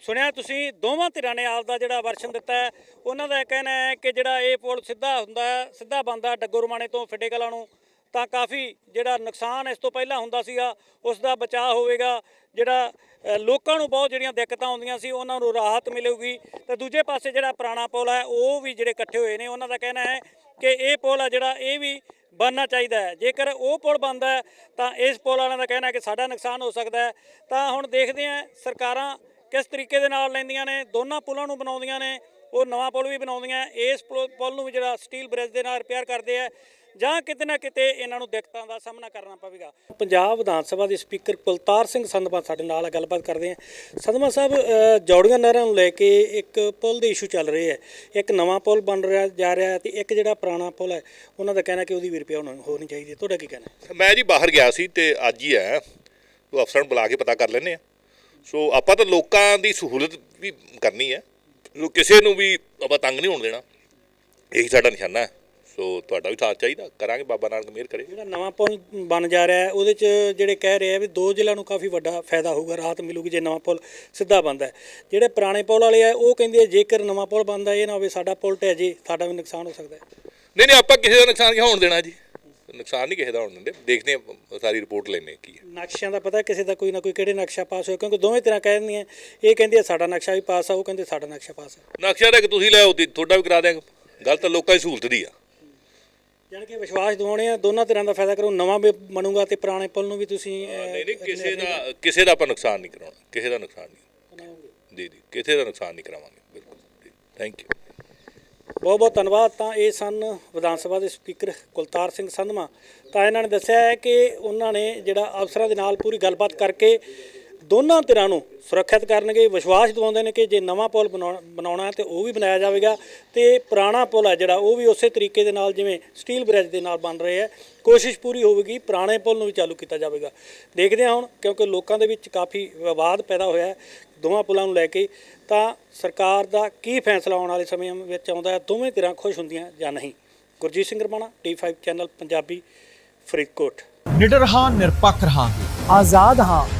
ਸੁਣਿਆ ਤੁਸੀਂ ਦੋਵਾਂ ਧਿਰਾਂ ਨੇ ਆਪ ਦਾ ਜਿਹੜਾ ਵਰਸ਼ਨ ਦਿੱਤਾ ਉਹਨਾਂ ਦਾ ਇਹ ਕਹਿਣਾ ਹੈ ਕਿ ਜਿਹੜਾ ਇਹ ਪੁਲ ਸਿੱਧਾ ਹੁੰਦਾ ਸਿੱਧਾ ਬੰਦਾ ਡੱਗੋਰਮਾਣੇ ਤੋਂ ਫਿੱਡੇ ਕਲਾਂ ਨੂੰ। ਤਾਂ ਕਾਫੀ ਜਿਹੜਾ ਨੁਕਸਾਨ ਇਸ ਤੋਂ ਪਹਿਲਾਂ ਹੁੰਦਾ ਸੀਗਾ ਉਸ ਦਾ ਬਚਾਅ ਹੋਵੇਗਾ। ਜਿਹੜਾ ਲੋਕਾਂ ਨੂੰ ਬਹੁਤ ਜਿਹੜੀਆਂ ਦਿੱਕਤਾਂ ਆਉਂਦੀਆਂ ਸੀ, ਉਹਨਾਂ ਨੂੰ ਰਾਹਤ ਮਿਲੇਗੀ। ਤੇ ਦੂਜੇ ਪਾਸੇ ਜਿਹੜਾ ਪੁਰਾਣਾ ਪੁਲ ਹੈ, ਉਹ ਵੀ ਜਿਹੜੇ ਇਕੱਠੇ ਹੋਏ ਨੇ, ਉਹਨਾਂ ਦਾ ਕਹਿਣਾ ਹੈ ਕਿ ਇਹ ਪੁਲ ਆ ਜਿਹੜਾ, ਇਹ ਵੀ ਬਣਨਾ ਚਾਹੀਦਾ ਹੈ। ਜੇਕਰ ਉਹ ਪੁਲ ਬਣਦਾ ਹੈ, ਤਾਂ ਇਸ ਪੁਲ ਵਾਲਿਆਂ ਦਾ ਕਹਿਣਾ ਹੈ ਕਿ ਸਾਡਾ ਨੁਕਸਾਨ ਹੋ ਸਕਦਾ ਹੈ। ਤਾਂ ਹੁਣ ਦੇਖਦੇ ਹਾਂ ਸਰਕਾਰਾਂ ਕਿਸ ਤਰੀਕੇ ਦੇ ਨਾਲ ਲੈਂਦੀਆਂ ਨੇ, ਦੋਨਾਂ ਪੁਲਾਂ ਨੂੰ ਬਣਾਉਂਦੀਆਂ ਨੇ, ਉਹ ਨਵਾਂ ਪੁਲ ਵੀ ਬਣਾਉਂਦੀਆਂ, ਇਸ ਪੁਲ ਪੁਲ ਨੂੰ ਵੀ ਜਿਹੜਾ ਸਟੀਲ ਬ੍ਰਿਜ ਦੇ ਨਾਲ ਰਿਪੇਅਰ ਕਰਦੇ ਆ। ਜਾਂ ਕਿਤੇ ਨਾ ਕਿਤੇ ਇਹਨਾਂ ਨੂੰ ਦਿੱਕਤਾਂ ਦਾ ਸਾਹਮਣਾ ਕਰਨਾ ਪਵੇਗਾ। ਪੰਜਾਬ ਵਿਧਾਨ ਸਭਾ ਦੇ ਸਪੀਕਰ ਕੁਲਤਾਰ ਸਿੰਘ ਸੰਧਵਾ ਸਾਡੇ ਨਾਲ ਗੱਲਬਾਤ ਕਰਦੇ ਆ। ਸੰਧਵਾ ਸਾਹਿਬ ਅ, ਜੌੜੀਆਂ ਨਹਿਰਾਂ ਨੂੰ ਲੈ ਕੇ ਇੱਕ ਪੁਲ ਦੇ ਇਸ਼ੂ ਚੱਲ ਰਹੇ ਹੈ। ਇੱਕ ਨਵਾਂ ਪੁਲ ਬਣ ਰਿਹਾ ਜਾ ਰਿਹਾ ਹੈ ਤੇ ਇੱਕ ਜਿਹੜਾ ਪੁਰਾਣਾ ਪੁਲ ਹੈ ਉਹਨਾਂ ਦਾ ਕਹਿਣਾ ਕਿ ਉਹਦੀ ਵੀ ਰਿਪੇਅਰ ਹੋਣੀ ਚਾਹੀਦੀ ਹੈ। ਤੁਹਾਡਾ ਕੀ ਕਹਿਣਾ ਮੈਂ ਜੀ ਬਾਹਰ ਗਿਆ ਸੀ ਤੇ ਅੱਜ ਹੀ ਆਇਆ। ਉਹ ਅਫਸਰਾਂ ਨੂੰ ਬੁਲਾ ਕੇ ਪਤਾ ਕਰ ਲੈਨੇ ਆ। ਸੋ ਆਪਾਂ ਤਾਂ ਲੋਕਾਂ ਦੀ ਸਹੂਲਤ ਵੀ ਕਰਨੀ ਹੈ। ਕਿਸੇ ਨੂੰ ਵੀ ਆਪਾਂ ਤੰਗ ਨਹੀਂ ਹੋਣ ਦੇਣਾ। ਇਹੀ ਸਾਡਾ ਨਿਸ਼ਾਨਾ ਹੈ। ਸੋ ਤੁਹਾਡਾ ਵੀ ਸਾਥ ਚਾਹੀਦਾ। ਕਰਾਂਗੇ ਬਾਬਾ ਨਾਨਕ ਮਿਹਰ ਕਰੇ। ਜਿਹੜਾ ਨਵਾਂ ਪੁਲ ਬਣ ਜਾ ਰਿਹਾ ਹੈ ਉਹਦੇ 'ਚ ਜਿਹੜੇ ਕਹਿ ਰਹੇ ਆ ਵੀ ਦੋ ਜ਼ਿਲ੍ਹਿਆਂ ਨੂੰ ਕਾਫੀ ਵੱਡਾ ਫਾਇਦਾ ਹੋਊਗਾ ਰਾਹਤ ਮਿਲੂਗੀ ਜੇ ਨਵਾਂ ਪੁਲ ਸਿੱਧਾ ਬਣਦਾ ਹੈ। ਜਿਹੜੇ ਪੁਰਾਣੇ ਪੁਲ ਵਾਲੇ ਆ ਉਹ ਕਹਿੰਦੇ ਆ ਜੇਕਰ ਨਵਾਂ ਪੁਲ ਬਣਦਾ ਇਹ ਨਾ ਹੋਵੇ ਸਾਡਾ ਪੁਲ ਢਹਿ ਜੇ ਸਾਡਾ ਵੀ ਨੁਕਸਾਨ ਹੋ ਸਕਦਾ ਹੈ। ਨਹੀਂ ਨਹੀਂ ਆਪਾਂ ਕਿਸੇ ਦਾ ਨੁਕਸਾਨ ਨਹੀਂ ਹੋਣ ਦੇਣਾ ਜੀ? ਨੁਕਸਾਨ ਨਹੀਂ ਕਿਸੇ ਦਾ ਹੋਣ ਦਿੰਦੇ। ਦੇਖਦੇ ਆ ਸਾਰੀ ਰਿਪੋਰਟ ਲੈਣੇ ਕੀ ਹੈ। ਨਕਸ਼ਿਆਂ ਦਾ ਪਤਾ ਕਿਸੇ ਦਾ ਕੋਈ ਨਾ ਕੋਈ ਕਿਹੜੇ ਨਕਸ਼ਾ ਪਾਸ ਹੋਇਆ ਕਿਉਂਕਿ ਦੋਵੇਂ ਤਰ੍ਹਾਂ ਕਹਿ ਦਿੰਦੀਆਂ ਇਹ ਕਹਿੰਦੀ ਆ ਸਾਡਾ ਨਕਸ਼ਾ ਵੀ ਪਾਸ ਆ ਉਹ ਕਹਿੰਦੇ ਸਾਡਾ ਨਕਸ਼ਾ ਪਾਸ ਆ। ਨਕਸ਼ਾ ਤਾਂ ਕਿ ਤੁਸੀਂ ਲੈ ਆਓ ਤੇ ਤੁਹਾਡਾ ਵੀ ਕਰਾ ਦਿਆਂਗੇ। ਗੱਲ ਤਾਂ ਲੋਕਾਂ ਦੀ ਸਹੂਲਤ ਦੀ ਆ। ਜਾਣੀ ਕਿ ਵਿਸ਼ਵਾਸ ਦਿਵਾਉਣੇ ਆ ਦੋਨਾਂ ਤਰ੍ਹਾਂ ਦਾ ਫਾਇਦਾ ਕਰੋ ਨਵਾਂ ਵੀ ਬਣੂਗਾ ਤੇ ਪੁਰਾਣੇ ਪੁਲ ਨੂੰ ਵੀ ਤੁਸੀਂ ਅਹ, ਨਹੀਂ ਨਹੀਂ ਕਿਸੇ ਦਾ ਕਿਸੇ ਦਾ ਆਪਾਂ ਨੁਕਸਾਨ ਨਹੀਂ ਕਰਾਉਣਾ ਕਿਸੇ ਦਾ ਨੁਕਸਾਨ ਨਹੀਂ। ਜੀ ਜੀ ਕਿਸੇ ਦਾ ਨੁਕਸਾਨ ਨਹੀਂ ਕਰਾਵਾਂਗੇ ਬਿਲਕੁਲ ਥੈਂਕ ਯੂ ਬਹੁਤ ਬਹੁਤ ਧੰਨਵਾਦ। ਤਾਂ ਇਹ ਸਨ ਵਿਧਾਨ ਸਭਾ ਦੇ ਸਪੀਕਰ ਕੁਲਤਾਰ ਸਿੰਘ ਸੰਧਮਾ। ਤਾਂ ਇਹਨਾਂ ਨੇ ਦੱਸਿਆ ਹੈ ਕਿ ਉਹਨਾਂ ਨੇ ਜਿਹੜਾ ਅਫਸਰਾਂ ਦੇ ਨਾਲ ਪੂਰੀ ਗੱਲਬਾਤ ਕਰਕੇ ਦੋਨਾਂ ਧਿਰਾਂ ਨੂੰ ਸੁਰੱਖਿਅਤ ਕਰਨਗੇ ਵਿਸ਼ਵਾਸ ਦਿਵਾਉਂਦੇ ਨੇ ਕਿ ਜੇ ਨਵਾਂ ਪੁਲ ਬਣਾਉਣਾ ਬਣਾਉਣਾ ਹੈ ਤੇ ਉਹ ਵੀ ਬਣਾਇਆ ਜਾਵੇਗਾ ਤੇ ਪੁਰਾਣਾ ਪੁਲ ਹੈ ਜਿਹੜਾ ਉਹ ਵੀ ਉਸੇ ਤਰੀਕੇ ਦੇ ਨਾਲ ਜਿਵੇਂ ਸਟੀਲ ਬ੍ਰਿਜ ਦੇ ਨਾਲ ਬਣ ਰਹੇ ਹੈ ਕੋਸ਼ਿਸ਼ ਪੂਰੀ ਹੋਵੇਗੀ ਪੁਰਾਣੇ ਪੁਲ ਨੂੰ ਵੀ ਚਾਲੂ ਕੀਤਾ ਜਾਵੇਗਾ। ਦੇਖਦੇ ਹਾਂ ਹੁਣ ਕਿਉਂਕਿ ਲੋਕਾਂ ਦੇ ਵਿੱਚ ਕਾਫੀ ਵਿਵਾਦ ਪੈਦਾ ਹੋਇਆ ਹੈ ਦੋਵਾਂ ਪੁਲਾਂ ਨੂੰ ਲੈ ਕੇ ਤਾਂ ਸਰਕਾਰ ਦਾ ਕੀ ਫੈਸਲਾ ਆਉਣ ਵਾਲੇ ਸਮੇਂ ਵਿੱਚ ਆਉਂਦਾ ਹੈ ਦੋਵੇਂ ਧਿਰਾਂ ਖੁਸ਼ ਹੁੰਦੀਆਂ ਜਾਂ ਨਹੀਂ? ਗੁਰਜੀਤ ਸਿੰਘ ਰਮਾਣਾ ਟੀ5 ਚੈਨਲ ਪੰਜਾਬੀ ਫਰੀਦਕੋਟ। ਨਿਡਰ ਹਾਂ ਨਿਰਪੱਖ ਰਹਾਂਗੇ। ਆਜ਼ਾਦ ਹਾਂ।